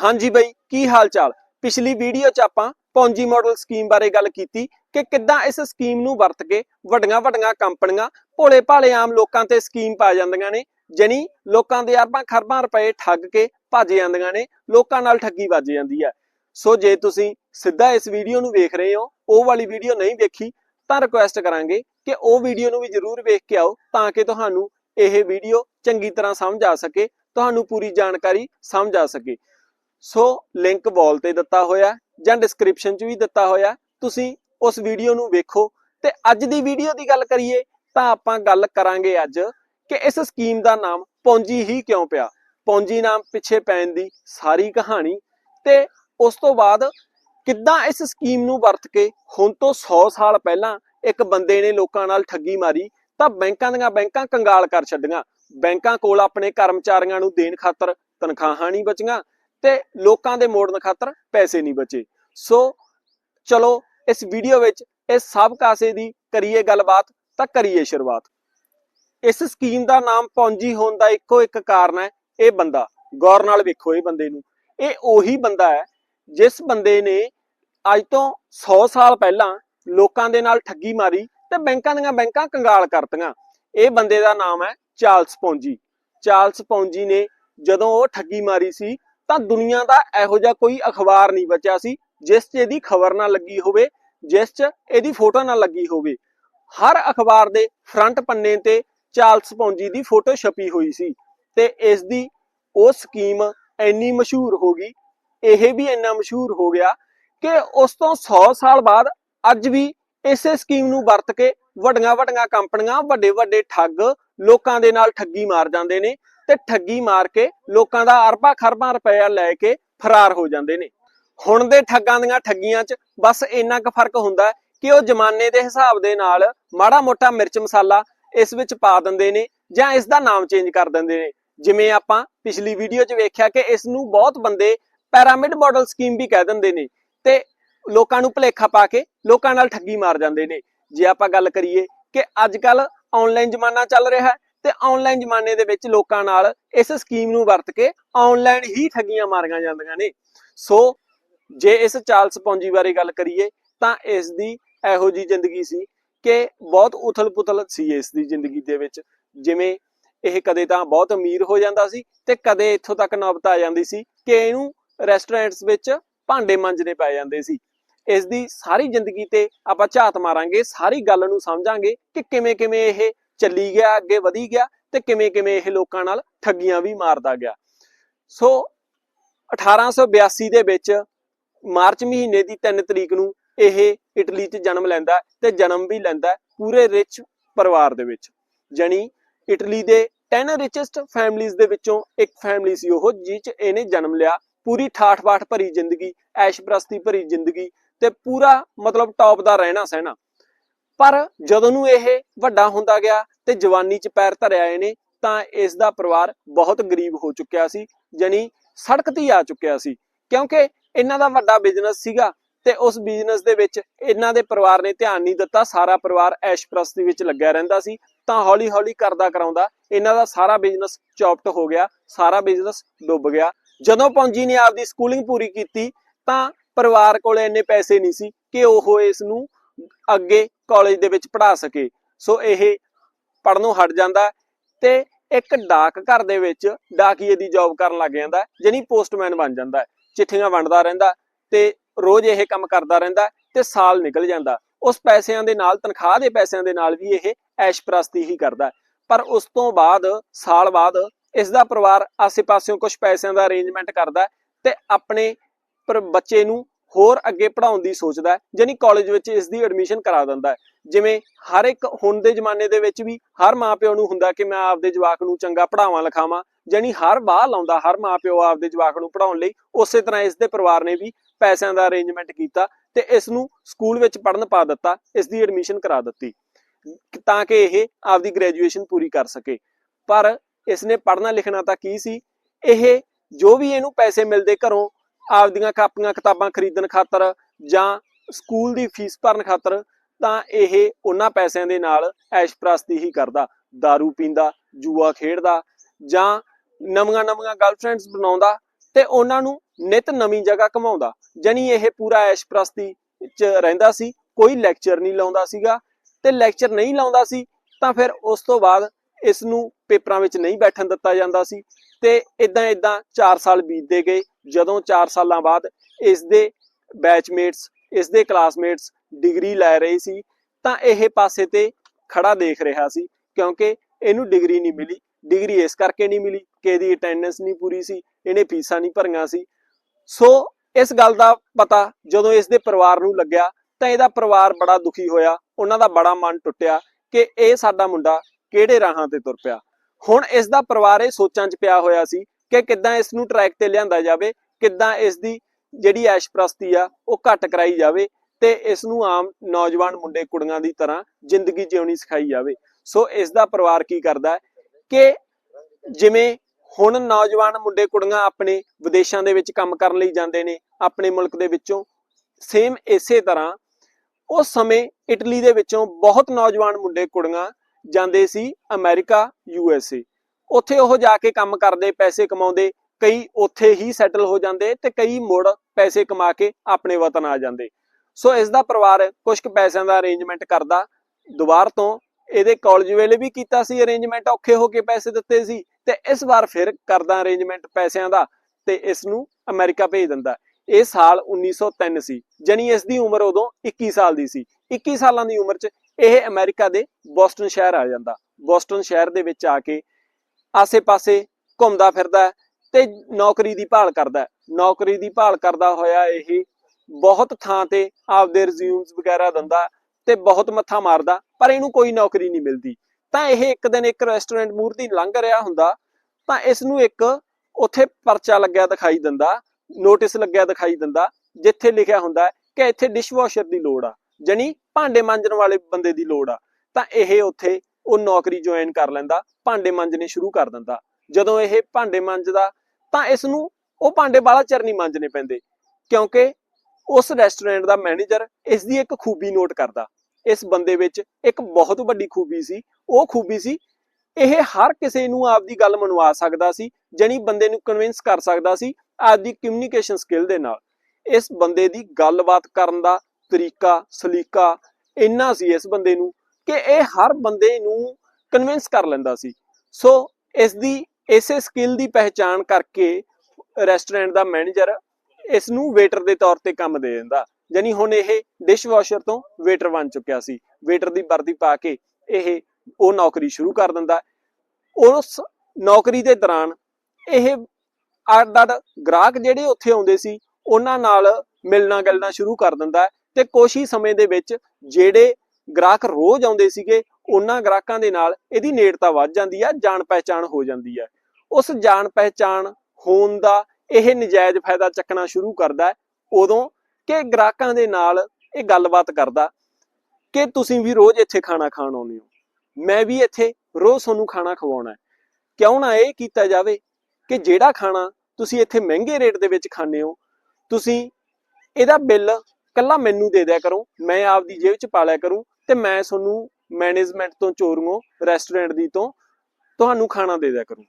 ਹਾਂਜੀ ਬਈ, ਕੀ ਹਾਲ ਚਾਲ ਪਿਛਲੀ ਵੀਡੀਓ 'ਚ ਆਪਾਂ ਪੌਂਜੀ ਮਾਡਲ ਸਕੀਮ ਬਾਰੇ ਗੱਲ ਕੀਤੀ ਕਿ ਕਿੱਦਾਂ ਇਸ ਸਕੀਮ ਨੂੰ ਵਰਤ ਕੇ ਵੱਡੀਆਂ ਵੱਡੀਆਂ ਕੰਪਨੀਆਂ ਭੋਲੇ ਭਾਲੇ ਆਮ ਲੋਕਾਂ ਤੇ ਸਕੀਮ ਪਾ ਜਾਂਦੀਆਂ ਨੇ, ਜਣੀ ਲੋਕਾਂ ਦੇ ਅਰਬਾਂ ਖਰਬਾਂ ਰੁਪਏ ਠੱਗ ਕੇ ਭੱਜ ਜਾਂਦੀਆਂ ਨੇ, ਲੋਕਾਂ ਨਾਲ ਠੱਗੀ ਵੱਜ ਜਾਂਦੀ ਹੈ ਸੋ ਜੇ ਤੁਸੀਂ ਸਿੱਧਾ ਇਸ ਵੀਡੀਓ ਨੂੰ ਵੇਖ ਰਹੇ ਹੋ, ਉਹ ਵਾਲੀ ਵੀਡੀਓ ਨਹੀਂ ਵੇਖੀ, ਤਾਂ ਰਿਕੁਐਸਟ ਕਰਾਂਗੇ ਕਿ ਉਹ ਵੀਡੀਓ ਨੂੰ ਵੀ ਜਰੂਰ ਵੇਖ ਕੇ ਆਓ, ਤਾਂ ਕਿ ਤੁਹਾਨੂੰ ਇਹ ਵੀਡੀਓ ਚੰਗੀ ਤਰ੍ਹਾਂ ਸਮਝ ਆ ਸਕੇ, ਤੁਹਾਨੂੰ ਪੂਰੀ ਜਾਣਕਾਰੀ ਸਮਝ ਆ ਸਕੇ। ਸੋ ਲਿੰਕ ਵਾਲ ਤੇ ਦਿੱਤਾ ਹੋਇਆ ਜਾਂ ਡਿਸਕ੍ਰਿਪਸ਼ਨ 'ਚ ਵੀ ਦਿੱਤਾ ਹੋਇਆ ਤੁਸੀਂ ਉਸ ਵੀਡੀਓ ਨੂੰ ਵੇਖੋ ਤੇ ਅੱਜ ਦੀ ਵੀਡੀਓ ਦੀ ਗੱਲ ਕਰੀਏ ਤਾਂ ਆਪਾਂ ਗੱਲ ਕਰਾਂਗੇ ਅੱਜ ਕਿ ਇਸ ਸਕੀਮ ਦਾ ਨਾਮ ਪੌਂਜੀ ਹੀ ਕਿਉਂ ਪਿਆ? ਪੌਂਜੀ ਨਾਮ ਪਿੱਛੇ ਪੈਣ ਦੀ ਸਾਰੀ ਕਹਾਣੀ ਤੇ ਉਸ ਤੋਂ ਬਾਅਦ ਕਿੱਦਾਂ ਇਸ ਸਕੀਮ ਨੂੰ ਵਰਤ ਕੇ ਹੁਣ ਤੋਂ 100 ਸਾਲ ਪਹਿਲਾਂ ਇੱਕ ਬੰਦੇ ਨੇ ਲੋਕਾਂ ਨਾਲ ਠੱਗੀ ਮਾਰੀ ਤਾਂ ਬੈਂਕਾਂ ਦੀਆਂ ਬੈਂਕਾਂ ਕੰਗਾਲ ਕਰ ਛੱਡੀਆਂ। ਬੈਂਕਾਂ ਕੋਲ ਆਪਣੇ ਕਰਮਚਾਰੀਆਂ ਨੂੰ ਦੇਣ ਖਾਤਰ ਤਨਖਾਹਾਂ ਨਹੀਂ ਬਚੀਆਂ ਤੇ ਲੋਕਾਂ ਦੇ ਮੋੜਨ ਖਾਤਰ ਪੈਸੇ ਨਹੀਂ ਬਚੇ। ਸੋ ਚਲੋ, ਇਸ ਵੀਡੀਓ ਵਿੱਚ ਇਸ ਸਭ ਕਾਸੇ ਦੀ ਕਰੀਏ ਗੱਲਬਾਤ, ਤਾਂ ਕਰੀਏ ਸ਼ੁਰੂਆਤ। ਇਸ ਸਕੀਮ ਦਾ ਨਾਮ ਪੌਂਜੀ ਹੋਣ ਦਾ ਇੱਕੋ ਇੱਕ ਕਾਰਨ ਹੈ, ਇਹ ਬੰਦਾ। ਗੌਰ ਨਾਲ ਵੇਖੋ ਇਹ ਬੰਦੇ ਨੂੰ। ਇਹ ਉਹੀ ਬੰਦਾ ਹੈ, ਜਿਸ ਬੰਦੇ ਨੇ ਅੱਜ ਤੋਂ 100 ਸਾਲ ਪਹਿਲਾਂ ਲੋਕਾਂ ਦੇ ਨਾਲ ਠੱਗੀ ਮਾਰੀ ਤੇ ਬੈਂਕਾਂ ਦੀਆਂ ਬੈਂਕਾਂ ਕੰਗਾਲ ਕਰਤੀਆਂ। ਇਹ ਬੰਦੇ ਦਾ ਨਾਮ ਹੈ ਚਾਰਲਸ ਪੌਂਜੀ। ਚਾਰਲਸ ਪੌਂਜੀ ਨੇ ਜਦੋਂ ਉਹ ਠੱਗੀ ਮਾਰੀ ਸੀ ਤਾਂ ਦੁਨੀਆ ਦਾ ਇਹੋ ਜਿਹਾ ਕੋਈ ਅਖਬਾਰ ਨਹੀਂ ਬਚਿਆ ਸੀ, ਜਿਸ 'ਚ ਇਹਦੀ ਖਬਰ ਨਾ ਲੱਗੀ ਹੋਵੇ, ਜਿਸ 'ਚ ਇਹਦੀ ਫੋਟੋ ਨਾ ਲੱਗੀ ਹੋਵੇ। ਹਰ ਅਖਬਾਰ ਦੇ ਫਰੰਟ ਪੰਨੇ ਤੇ ਚਾਰਲਸ ਪੌਂਜੀ ਦੀ ਫੋਟੋ ਛਪੀ ਹੋਈ ਸੀ ਤੇ ਇਸ ਦੀ ਉਹ ਸਕੀਮ ਇੰਨੀ ਮਸ਼ਹੂਰ ਹੋ ਗਈ, ਇਹ ਵੀ ਇੰਨਾ ਮਸ਼ਹੂਰ ਹੋ ਗਿਆ ਕਿ ਉਸ ਤੋਂ 100 ਸਾਲ ਬਾਅਦ ਅੱਜ ਵੀ ਇਸੇ ਸਕੀਮ ਨੂੰ ਵਰਤ ਕੇ ਵੱਡੀਆਂ ਵੱਡੀਆਂ ਕੰਪਨੀਆਂ ਵੱਡੇ ਵੱਡੇ ਠੱਗ ਲੋਕਾਂ ਦੇ ਨਾਲ ਠੱਗੀ ਮਾਰ ਜਾਂਦੇ ਨੇ। ਤੇ ਠੱਗੀ ਮਾਰ ਕੇ ਲੋਕਾਂ ਦਾ ਅਰਬਾਂ ਖਰਬਾਂ ਰੁਪਇਆ ਲੈ ਕੇ ਫਰਾਰ ਹੋ ਜਾਂਦੇ ਨੇ। ਹੁਣ ਦੇ ਠੱਗਾਂ ਦੀਆਂ ਠੱਗੀਆਂ 'ਚ ਬਸ ਇੰਨਾ ਕੁ ਫ਼ਰਕ ਹੁੰਦਾ ਕਿ ਉਹ ਜ਼ਮਾਨੇ ਦੇ ਹਿਸਾਬ ਦੇ ਨਾਲ ਮਾੜਾ ਮੋਟਾ ਮਿਰਚ ਮਸਾਲਾ ਇਸ ਵਿੱਚ ਪਾ ਦਿੰਦੇ ਨੇ ਜਾਂ ਇਸ ਦਾ ਨਾਮ ਚੇਂਜ ਕਰ ਦਿੰਦੇ ਨੇ। ਜਿਵੇਂ ਆਪਾਂ ਪਿਛਲੀ ਵੀਡੀਓ 'ਚ ਵੇਖਿਆ ਕਿ ਇਸ ਨੂੰ ਬਹੁਤ ਬੰਦੇ ਪੈਰਾਮਿਡ ਮਾਡਲ ਸਕੀਮ ਵੀ ਕਹਿ ਦਿੰਦੇ ਨੇ ਤੇ ਲੋਕਾਂ ਨੂੰ ਭੁਲੇਖਾ ਪਾ ਕੇ ਲੋਕਾਂ ਨਾਲ ਠੱਗੀ ਮਾਰ ਜਾਂਦੇ ਨੇ। ਜੇ ਆਪਾਂ ਗੱਲ ਕਰੀਏ ਕਿ ਅੱਜ ਕੱਲ ਆਨਲਾਈਨ ਜ਼ਮਾਨਾ ਚੱਲ ਰਿਹਾ ਹੈ ਤੇ ਆਨਲਾਈਨ ਜ਼ਮਾਨੇ ਦੇ ਵਿੱਚ ਲੋਕਾਂ ਨਾਲ ਇਸ ਸਕੀਮ ਨੂੰ ਵਰਤ ਕੇ ਆਨਲਾਈਨ ਹੀ ਠੱਗੀਆਂ ਮਾਰੀਆਂ ਜਾਂਦੀਆਂ ਨੇ। ਸੋ ਜੇ ਇਸ ਚਾਰਲਸ ਪੌਂਜੀ ਬਾਰੇ ਗੱਲ ਕਰੀਏ, ਤਾਂ ਇਸ ਦੀ ਇਹੋ ਜੀ ਜ਼ਿੰਦਗੀ ਸੀ ਕਿ ਬਹੁਤ ਉਥਲ-ਪੁਥਲ ਸੀ ਇਸ ਦੀ ਜ਼ਿੰਦਗੀ ਦੇ ਵਿੱਚ। ਜਿਵੇਂ ਇਹ ਕਦੇ ਤਾਂ ਬਹੁਤ ਅਮੀਰ ਹੋ ਜਾਂਦਾ ਸੀ ਤੇ ਕਦੇ ਇੱਥੋਂ ਤੱਕ ਨੌਬਤ ਆ ਜਾਂਦੀ ਸੀ ਕਿ ਇਹਨੂੰ ਰੈਸਟੋਰੈਂਟਸ ਵਿੱਚ ਭਾਂਡੇ ਮਾਂਜਣੇ ਪੈ ਜਾਂਦੇ ਸੀ। ਇਸ ਦੀ ਸਾਰੀ ਜ਼ਿੰਦਗੀ ਤੇ ਆਪਾਂ ਝਾਤ ਮਾਰਾਂਗੇ, ਸਾਰੀ ਗੱਲ ਨੂੰ ਸਮਝਾਂਗੇ ਕਿ ਕਿਵੇਂ ਕਿਵੇਂ ਇਹ ਚੱਲੀ ਗਿਆ, ਅੱਗੇ ਵਧੀ ਗਿਆ ਤੇ ਕਿਵੇਂ ਕਿਵੇਂ ਇਹ ਲੋਕਾਂ ਨਾਲ ਠੱਗੀਆਂ ਵੀ ਮਾਰਦਾ ਗਿਆ। ਸੋ 1882 ਦੇ ਵਿੱਚ ਮਾਰਚ ਮਹੀਨੇ ਦੀ 3 ਤਰੀਕ ਨੂੰ ਇਹ ਇਟਲੀ 'ਚ ਜਨਮ ਲੈਂਦਾ ਤੇ ਜਨਮ ਵੀ ਲੈਂਦਾ ਪੂਰੇ ਰਿਚ ਪਰਿਵਾਰ ਦੇ ਵਿੱਚ। ਜਣੀ ਇਟਲੀ ਦੇ 10 ਰਿਚੈਸਟ ਫੈਮਲੀਜ਼ ਦੇ ਵਿੱਚੋਂ ਇੱਕ ਫੈਮਿਲੀ ਸੀ ਉਹ, ਜਿਹ 'ਚ ਇਹਨੇ ਜਨਮ ਲਿਆ। ਪੂਰੀ ਠਾਠ-ਬਾਠ ਭਰੀ ਜ਼ਿੰਦਗੀ, ਐਸ਼ਪ੍ਰਸਤੀ ਭਰੀ ਜ਼ਿੰਦਗੀ ਤੇ ਪੂਰਾ ਮਤਲਬ ਟੌਪ ਦਾ ਰਹਿਣਾ ਸਹਿਣਾ ਪਰ ਜਦੋਂ ਨੂੰ ਇਹ ਵੱਡਾ ਹੁੰਦਾ ਗਿਆ ਤੇ ਜਵਾਨੀ 'ਚ ਪੈਰ ਧਰਿਆ ਇਹਨੇ, ਤਾਂ ਇਸ ਦਾ ਪਰਿਵਾਰ ਬਹੁਤ ਗਰੀਬ ਹੋ ਚੁੱਕਿਆ ਸੀ, ਜਣੀ ਸੜਕ ਤੇ ਆ ਚੁੱਕਿਆ ਸੀ। ਕਿਉਂਕਿ ਇਹਨਾਂ ਦਾ ਵੱਡਾ ਬਿਜ਼ਨਸ ਸੀਗਾ ਤੇ ਉਸ ਬਿਜ਼ਨਸ ਦੇ ਵਿੱਚ ਇਹਨਾਂ ਦੇ ਪਰਿਵਾਰ ਨੇ ਧਿਆਨ ਨਹੀਂ ਦਿੱਤਾ, ਸਾਰਾ ਪਰਿਵਾਰ ਐਸ਼ਪ੍ਰਸਤੀ ਵਿੱਚ ਲੱਗਿਆ ਰਹਿੰਦਾ ਸੀ, ਤਾਂ ਹੌਲੀ-ਹੌਲੀ ਕਰਦਾ ਕਰਾਉਂਦਾ ਇਹਨਾਂ ਦਾ ਸਾਰਾ ਬਿਜ਼ਨਸ ਚੌਪਟ ਹੋ ਗਿਆ, ਸਾਰਾ ਬਿਜ਼ਨਸ ਡੁੱਬ ਗਿਆ। ਜਦੋਂ ਪੌਂਜੀ ਨੇ ਆਪਦੀ ਸਕੂਲਿੰਗ ਪੂਰੀ ਕੀਤੀ, ਤਾਂ ਪਰਿਵਾਰ ਕੋਲ ਇੰਨੇ ਪੈਸੇ ਨਹੀਂ ਸੀ ਕਿ ਉਹ ਇਸ ਨੂੰ ਅੱਗੇ ਕਾਲਜ ਦੇ ਵਿੱਚ ਪੜ੍ਹਾ ਸਕੇ। ਸੋ ਇਹ ਪੜਨੋਂ ਹਟ ਜਾਂਦਾ ਤੇ ਇੱਕ ਡਾਕ ਘਰ ਦੇ ਵਿੱਚ ਡਾਕੀਏ ਦੀ ਜੌਬ ਕਰਨ ਲੱਗ ਜਾਂਦਾ ਜਾਨੀ ਪੋਸਟਮੈਨ ਬਣ ਜਾਂਦਾ। ਚਿੱਠੀਆਂ ਵੰਡਦਾ ਰਹਿੰਦਾ ਤੇ ਰੋਜ਼ ਇਹ ਕੰਮ ਕਰਦਾ ਰਹਿੰਦਾ ਤੇ ਸਾਲ ਨਿਕਲ ਜਾਂਦਾ। ਉਸ ਪੈਸਿਆਂ ਦੇ ਨਾਲ, ਤਨਖਾਹ ਦੇ ਪੈਸਿਆਂ ਦੇ ਨਾਲ ਵੀ ਇਹ ਐਸ਼ਪ੍ਰਸਤੀ ਹੀ ਕਰਦਾ। ਪਰ ਉਸ ਤੋਂ ਬਾਅਦ, ਸਾਲ ਬਾਅਦ ਇਸ ਦਾ ਪਰਿਵਾਰ ਆਸੇ-ਪਾਸਿਓਂ ਕੁਝ ਪੈਸਿਆਂ ਦਾ ਅਰੇਂਜਮੈਂਟ ਕਰਦਾ ਤੇ ਆਪਣੇ ਪਰ ਬੱਚੇ ਨੂੰ ਹੋਰ ਅੱਗੇ ਪੜਾਉਣ ਦੀ ਸੋਚਦਾ ਹੈ ਜਾਨੀ ਕਾਲਜ ਵਿੱਚ ਇਸ ਦੀ ਐਡਮਿਸ਼ਨ ਕਰਾ ਦਿੰਦਾ ਹੈ। ਜਿਵੇਂ ਹਰ ਇੱਕ ਹੁਣ ਦੇ ਜ਼ਮਾਨੇ ਦੇ ਵਿੱਚ ਵੀ ਹਰ ਮਾਪਿਓ ਨੂੰ ਹੁੰਦਾ ਕਿ ਮੈਂ ਆਪਦੇ ਜਵਾਕ ਨੂੰ ਚੰਗਾ ਪੜਾਵਾਂ ਲਿਖਾਵਾਂ ਜਾਨੀ ਹਰ ਬਾਹ ਲਾਉਂਦਾ, ਹਰ ਮਾਪਿਓ ਆਪਦੇ ਜਵਾਕ ਨੂੰ ਪੜਾਉਣ ਲਈ, ਉਸੇ ਤਰ੍ਹਾਂ ਇਸ ਦੇ ਪਰਿਵਾਰ ਨੇ ਵੀ ਪੈਸਿਆਂ ਦਾ ਅਰੇਂਜਮੈਂਟ ਕੀਤਾ ਤੇ ਇਸ ਨੂੰ ਸਕੂਲ ਵਿੱਚ ਪੜਨ ਪਾ ਦਿੱਤਾ, ਇਸ ਦੀ ਐਡਮਿਸ਼ਨ ਕਰਾ ਦਿੱਤੀ, ਤਾਂ ਕਿ ਇਹ ਆਪਦੀ ਗ੍ਰੈਜੂਏਸ਼ਨ ਪੂਰੀ ਕਰ ਸਕੇ। ਪਰ ਇਸ ਨੇ ਪੜਨਾ ਲਿਖਣਾ ਤਾਂ ਕੀ ਸੀ? ਇਹ ਜੋ ਵੀ ਇਹਨੂੰ ਪੈਸੇ ਮਿਲਦੇ ਘਰੋਂ ਆਪਦੀਆਂ ਕਾਪੀਆਂ, ਕਿਤਾਬਾਂ ਖਰੀਦਣ ਖਾਤਰ ਜਾਂ ਸਕੂਲ ਦੀ ਫੀਸ ਭਰਨ ਖਾਤਰ, ਤਾਂ ਇਹ ਉਹਨਾਂ ਪੈਸਿਆਂ ਦੇ ਨਾਲ ਐਸ਼ਪ੍ਰਸਤੀ ਹੀ ਕਰਦਾ। दारू ਪੀਂਦਾ, ਜੂਆ ਖੇਡਦਾ ਜਾਂ ਨਵੀਆਂ ਨਵੀਆਂ ਗਰਲਫ੍ਰੈਂਡਸ ਬਣਾਉਂਦਾ ਤੇ ਉਹਨਾਂ ਨੂੰ ਨਿਤ ਨਵੀਂ ਜਗ੍ਹਾ ਘਮਾਉਂਦਾ। ਜਾਨੀ ਇਹ ਪੂਰਾ ਐਸ਼ਪ੍ਰਸਤੀ ਚ ਰਹਿੰਦਾ ਸੀ, ਕੋਈ ਲੈਕਚਰ ਨਹੀਂ ਲਾਉਂਦਾ ਸੀਗਾ ਤੇ ਲੈਕਚਰ ਨਹੀਂ ਲਾਉਂਦਾ ਸੀ ਤਾਂ ਫਿਰ ਉਸ ਤੋਂ ਬਾਅਦ ਇਸ ਨੂੰ ਪੇਪਰਾਂ ਵਿੱਚ ਨਹੀਂ ਬੈਠਣ ਦਿੱਤਾ ਜਾਂਦਾ ਸੀ ਤੇ ਇਦਾਂ ਇਦਾਂ 4 ਸਾਲ ਬੀਤਦੇ ਗਏ। ਜਦੋਂ 4 ਸਾਲਾਂ ਬਾਅਦ ਇਸ ਦੇ ਬੈਚਮੇਟਸ ਇਸ ਦੇ ਕਲਾਸਮੇਟਸ ਡਿਗਰੀ ਲੈ ਰਹੇ ਸੀ, ਤਾਂ ਇਹ ਪਾਸੇ ਤੇ ਖੜਾ ਦੇਖ ਰਿਹਾ ਸੀ, ਕਿਉਂਕਿ ਇਹਨੂੰ ਡਿਗਰੀ ਨਹੀਂ ਮਿਲੀ। ਡਿਗਰੀ ਇਸ ਕਰਕੇ ਨਹੀਂ ਮਿਲੀ ਕਿ ਇਹਦੀ ਅਟੈਂਡੈਂਸ ਨਹੀਂ ਪੂਰੀ ਸੀ, ਇਹਨੇ ਫੀਸਾਂ ਨਹੀਂ ਭਰੀਆਂ ਸੀ। ਸੋ ਇਸ ਗੱਲ ਦਾ ਪਤਾ ਜਦੋਂ ਇਸ ਦੇ ਪਰਿਵਾਰ ਨੂੰ ਲੱਗਿਆ, ਤਾਂ ਇਹਦਾ ਪਰਿਵਾਰ ਬੜਾ ਦੁਖੀ ਹੋਇਆ। ਉਹਨਾਂ ਦਾ ਬੜਾ ਮਨ ਟੁੱਟਿਆ ਕਿ ਇਹ ਸਾਡਾ ਮੁੰਡਾ ਕਿਹੜੇ ਰਾਹਾਂ ਤੇ ਤੁਰ ਪਿਆ। ਹੁਣ ਇਸ ਦਾ ਪਰਿਵਾਰ ਇਹ ਸੋਚਾਂ 'ਚ ਪਿਆ ਹੋਇਆ ਸੀ ਕਿ ਕਿੱਦਾਂ ਇਸ ਨੂੰ ਟਰੈਕ ਤੇ ਲਿਆਂਦਾ ਜਾਵੇ, ਕਿੱਦਾਂ ਇਸ ਦੀ ਜਿਹੜੀ ਐਸ਼ਪ੍ਰਸਤੀ ਆ, ਉਹ ਘੱਟ ਕਰਾਈ ਜਾਵੇ ਤੇ ਇਸ ਨੂੰ ਆਮ ਨੌਜਵਾਨ ਮੁੰਡੇ ਕੁੜੀਆਂ ਦੀ ਤਰ੍ਹਾਂ ਜ਼ਿੰਦਗੀ ਜਿਉਣੀ ਸਿਖਾਈ ਜਾਵੇ। ਸੋ ਇਸ ਦਾ ਪਰਿਵਾਰ ਕੀ ਕਰਦਾ ਹੈ ਕਿ ਜਿਵੇਂ ਹੁਣ ਨੌਜਵਾਨ ਮੁੰਡੇ ਕੁੜੀਆਂ ਆਪਣੇ ਵਿਦੇਸ਼ਾਂ ਦੇ ਵਿੱਚ ਕੰਮ ਕਰਨ ਲਈ ਜਾਂਦੇ ਨੇ, ਆਪਣੇ ਮੁਲਕ ਦੇ ਵਿੱਚੋਂ ਸੇਮ ਇਸੇ ਤਰ੍ਹਾਂ ਉਸ ਸਮੇਂ ਇਟਲੀ ਦੇ ਵਿੱਚੋਂ ਬਹੁਤ ਨੌਜਵਾਨ ਮੁੰਡੇ ਕੁੜੀਆਂ ਜਾਂਦੇ ਸੀ ਅਮਰੀਕਾ, ਯੂ ਐਸ ਏ। ਉੱਥੇ ਉਹ ਜਾ ਕੇ ਕੰਮ ਕਰਦੇ, ਪੈਸੇ ਕਮਾਉਂਦੇ, ਕਈ ਉੱਥੇ ਹੀ ਸੈਟਲ ਹੋ ਜਾਂਦੇ ਤੇ ਕਈ ਮੁੜ ਪੈਸੇ ਕਮਾ ਕੇ ਆਪਣੇ ਵਤਨ ਆ ਜਾਂਦੇ। ਸੋ ਇਸ ਦਾ ਪਰਿਵਾਰ ਕੁਝ ਕੁ ਪੈਸਿਆਂ ਦਾ ਅਰੇਂਜਮੈਂਟ ਕਰਦਾ। ਦੁਬਾਰ ਤੋਂ ਇਹਦੇ ਕਾਲਜ ਵੇਲੇ ਵੀ ਕੀਤਾ ਸੀ ਅਰੇਂਜਮੈਂਟ ਔਖੇ ਹੋ ਕੇ ਪੈਸੇ ਦਿੱਤੇ ਸੀ ਤੇ ਇਸ ਵਾਰ ਫਿਰ ਕਰਦਾ ਅਰੇਂਜਮੈਂਟ ਪੈਸਿਆਂ ਦਾ ਤੇ ਇਸ ਨੂੰ ਅਮਰੀਕਾ ਭੇਜ ਦਿੰਦਾ। ਇਹ ਸਾਲ 1903 ਸੀ ਜਣੀ ਇਸ ਦੀ ਉਮਰ ਉਦੋਂ 21 ਸਾਲ ਦੀ ਸੀ। 21 ਸਾਲਾਂ ਦੀ ਉਮਰ 'ਚ ਇਹ ਅਮਰੀਕਾ ਦੇ ਬੋਸਟਨ ਸ਼ਹਿਰ ਆ ਜਾਂਦਾ। ਬੋਸਟਨ ਸ਼ਹਿਰ ਦੇ ਵਿੱਚ ਆ ਕੇ ਆਸੇ-ਪਾਸੇ ਘੁੰਮਦਾ ਫਿਰਦਾ ਤੇ ਨੌਕਰੀ ਦੀ ਭਾਲ ਕਰਦਾ ਨੌਕਰੀ ਦੀ ਭਾਲ ਕਰਦਾ ਹੋਇਆ ਇਹ ਬਹੁਤ ਥਾਂ ਤੇ ਆਪਦੇ ਰਿਜ਼ਿਊਮਸ ਵਗੈਰਾ ਦਿੰਦਾ ਤੇ ਬਹੁਤ ਮੱਥਾ ਮਾਰਦਾ ਪਰ ਇਹਨੂੰ ਕੋਈ ਨੌਕਰੀ ਨਹੀਂ ਮਿਲਦੀ। ਤਾਂ ਇਹ ਇੱਕ ਦਿਨ ਇੱਕ ਰੈਸਟੋਰੈਂਟ ਮੂਰਤੀ ਲੰਘ ਰਿਹਾ ਹੁੰਦਾ, ਤਾਂ ਇਸ ਨੂੰ ਇੱਕ ਉੱਥੇ ਪਰਚਾ ਲੱਗਿਆ ਦਿਖਾਈ ਦਿੰਦਾ ਨੋਟਿਸ ਲੱਗਿਆ ਦਿਖਾਈ ਦਿੰਦਾ, ਜਿੱਥੇ ਲਿਖਿਆ ਹੁੰਦਾ ਕਿ ਇੱਥੇ ਡਿਸ਼ਵਾਸ਼ਰ ਦੀ ਲੋੜ ਆ, ਜਣੀ ਭਾਂਡੇ ਮਾਂਜਣ ਵਾਲੇ ਬੰਦੇ ਦੀ ਲੋੜ ਆ। ਤਾਂ ਇਹ ਉੱਥੇ ਉਹ ਨੌਕਰੀ ਜੁਆਇਨ ਕਰ ਲੈਂਦਾ, ਭਾਂਡੇ ਮਾਂਜਣੇ ਸ਼ੁਰੂ ਕਰ ਦਿੰਦਾ। ਜਦੋਂ ਇਹ ਭਾਂਡੇ ਮਾਂਜਦਾ, ਤਾਂ ਇਸ ਨੂੰ ਉਹ ਭਾਂਡੇ ਬਾਲਾ ਚਿਰ ਨਹੀਂ ਪੈਂਦੇ, ਕਿਉਂਕਿ ਉਸ ਰੈਸਟੋਰੈਂਟ ਦਾ ਮੈਨੇਜਰ ਇਸ ਦੀ ਇੱਕ ਖੂਬੀ ਨੋਟ ਕਰਦਾ। ਇਸ ਬੰਦੇ ਵਿੱਚ ਇੱਕ ਬਹੁਤ ਵੱਡੀ ਖੂਬੀ ਸੀ। ਉਹ ਖੂਬੀ ਸੀ, ਇਹ ਹਰ ਕਿਸੇ ਨੂੰ ਆਪਦੀ ਗੱਲ ਮਨਵਾ ਸਕਦਾ ਸੀ, ਜਣੀ ਬੰਦੇ ਨੂੰ ਕਨਵਿੰਸ ਕਰ ਸਕਦਾ ਸੀ ਆਪਦੀ ਕਮਿਊਨੀਕੇਸ਼ਨ ਸਕਿੱਲ ਦੇ ਨਾਲ। ਇਸ ਬੰਦੇ ਦੀ ਗੱਲਬਾਤ ਕਰਨ ਦਾ ਤਰੀਕਾ, ਸਲੀਕਾ ਇੰਨਾ ਸੀ ਇਸ ਬੰਦੇ ਨੂੰ ਕਿ ਇਹ ਹਰ ਬੰਦੇ ਨੂੰ ਕਨਵਿੰਸ ਕਰ ਲੈਂਦਾ ਸੀ। ਸੋ ਇਸ ਦੀ ਇਸੇ ਸਕਿੱਲ ਦੀ ਪਹਿਚਾਣ ਕਰਕੇ ਰੈਸਟੋਰੈਂਟ ਦਾ ਮੈਨੇਜਰ ਇਸ ਨੂੰ ਵੇਟਰ ਦੇ ਤੌਰ ਤੇ ਕੰਮ ਦੇ ਦਿੰਦਾ। ਯਾਨੀ ਹੁਣ ਇਹ ਡਿਸ਼ਵਾਸ਼ਰ ਤੋਂ ਵੇਟਰ ਬਣ ਚੁੱਕਿਆ ਸੀ। ਵੇਟਰ ਦੀ ਵਰਦੀ ਪਾ ਕੇ ਇਹ ਉਹ ਨੌਕਰੀ ਸ਼ੁਰੂ ਕਰ ਦਿੰਦਾ। ਉਸ ਨੌਕਰੀ ਦੇ ਦੌਰਾਨ ਇਹ ਅੱਡ-ਅੱਡ ਗ੍ਰਾਹਕ ਜਿਹੜੇ ਉੱਥੇ ਆਉਂਦੇ ਸੀ, ਉਹਨਾਂ ਨਾਲ ਮਿਲਣਾ ਗੱਲਣਾ ਸ਼ੁਰੂ ਕਰ ਦਿੰਦਾ ਤੇ ਕੁਛ ਹੀ ਸਮੇਂ ਦੇ ਵਿੱਚ ਜਿਹੜੇ ਗ੍ਰਾਹਕ ਰੋਜ਼ ਆਉਂਦੇ ਸੀਗੇ, ਉਹਨਾਂ ਗ੍ਰਾਹਕਾਂ ਦੇ ਨਾਲ ਇਹਦੀ ਨੇੜਤਾ ਵੱਧ ਜਾਂਦੀ ਹੈ ਜਾਣ ਪਹਿਚਾਣ ਹੋ ਜਾਂਦੀ ਹੈ ਉਸ ਜਾਣ ਪਹਿਚਾਣ ਹੋਣ ਦਾ ਇਹ ਨਜਾਇਜ਼ ਫਾਇਦਾ ਚੱਕਣਾ ਸ਼ੁਰੂ ਕਰਦਾ ਉਦੋਂ ਕਿ ਗ੍ਰਾਹਕਾਂ ਦੇ ਨਾਲ ਇਹ ਗੱਲਬਾਤ ਕਰਦਾ, ਕਿ ਤੁਸੀਂ ਵੀ ਰੋਜ਼ ਇੱਥੇ ਖਾਣਾ ਖਾਣ ਆਉਂਦੇ ਹੋ। ਮੈਂ ਵੀ ਇੱਥੇ ਰੋਜ਼ ਤੁਹਾਨੂੰ ਖਾਣਾ ਖਵਾਉਣਾ ਹੈ। ਕਿਉਂ ਨਾ ਇਹ ਕੀਤਾ ਜਾਵੇ ਕਿ ਜਿਹੜਾ ਖਾਣਾ ਤੁਸੀਂ ਇੱਥੇ ਮਹਿੰਗੇ ਰੇਟ ਦੇ ਵਿੱਚ ਖਾਂਦੇ ਹੋ, ਤੁਸੀਂ ਇਹਦਾ ਬਿੱਲ ਕੱਲਾ ਮੈਨੂੰ ਦੇ ਦਿਆ ਕਰੋ, ਮੈਂ ਆਪਦੀ ਜੇਬ 'ਚ ਪਾ ਲਿਆ ਕਰੂੰ ਤੇ ਮੈਂ ਤੁਹਾਨੂੰ ਮੈਨੇਜਮੈਂਟ ਤੋਂ ਚੋਰੀਆਂ ਰੈਸਟੋਰੈਂਟ ਦੀ ਤੋਂ, ਤੁਹਾਨੂੰ ਖਾਣਾ ਦੇ ਦਿਆ ਕਰੂੰ।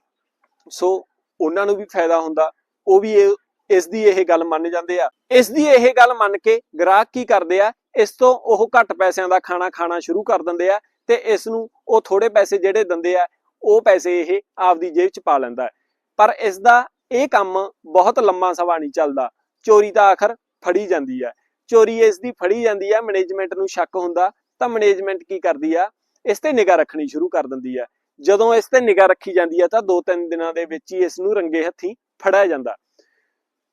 ਸੋ ਉਹਨਾਂ ਨੂੰ ਵੀ ਫਾਇਦਾ ਹੁੰਦਾ। ਉਹ ਵੀ ਇਹ, ਇਸ ਦੀ ਇਹ ਗੱਲ ਮੰਨ ਜਾਂਦੇ ਆ। ਇਸ ਦੀ ਇਹ ਗੱਲ ਮੰਨ ਕੇ ਗ੍ਰਾਹਕ ਕੀ ਕਰਦੇ ਆ? ਇਸ ਤੋਂ ਉਹ ਘੱਟ ਪੈਸਿਆਂ ਦਾ ਖਾਣਾ ਖਾਣਾ ਸ਼ੁਰੂ ਕਰ ਦਿੰਦੇ ਆ ਤੇ ਇਸ ਨੂੰ ਉਹ ਥੋੜੇ ਪੈਸੇ ਜਿਹੜੇ ਦਿੰਦੇ ਆ, ਉਹ ਪੈਸੇ ਇਹ ਆਪਦੀ ਜੇਬ 'ਚ ਪਾ ਲੈਂਦਾ। ਪਰ ਇਸ ਦਾ ਇਹ ਕੰਮ ਬਹੁਤ ਲੰਮਾ ਸਮਾਂ ਨਹੀਂ ਚੱਲਦਾ। ਚੋਰੀ ਤਾਂ ਆਖਰ ਫੜੀ ਜਾਂਦੀ ਹੈ ਚੋਰੀ ਇਸ ਦੀ ਫੜੀ ਜਾਂਦੀ ਹੈ ਮੈਨੇਜਮੈਂਟ ਨੂੰ ਸ਼ੱਕ ਹੁੰਦਾ। ਤਾਂ ਮੈਨੇਜਮੈਂਟ ਕੀ ਕਰਦੀ ਆ? ਇਸ ਤੇ ਨਿਗਾਹ ਰੱਖਣੀ ਸ਼ੁਰੂ ਕਰ ਦਿੰਦੀ ਹੈ ਜਦੋਂ ਇਸ ਤੇ ਨਿਗਾਹ ਰੱਖੀ ਜਾਂਦੀ ਹੈ ਤਾਂ 2-3 ਦਿਨਾਂ ਦੇ ਵਿੱਚ ਹੀ ਇਸ ਨੂੰ ਰੰਗੇ ਹੱਥੀਂ ਫੜਿਆ ਜਾਂਦਾ।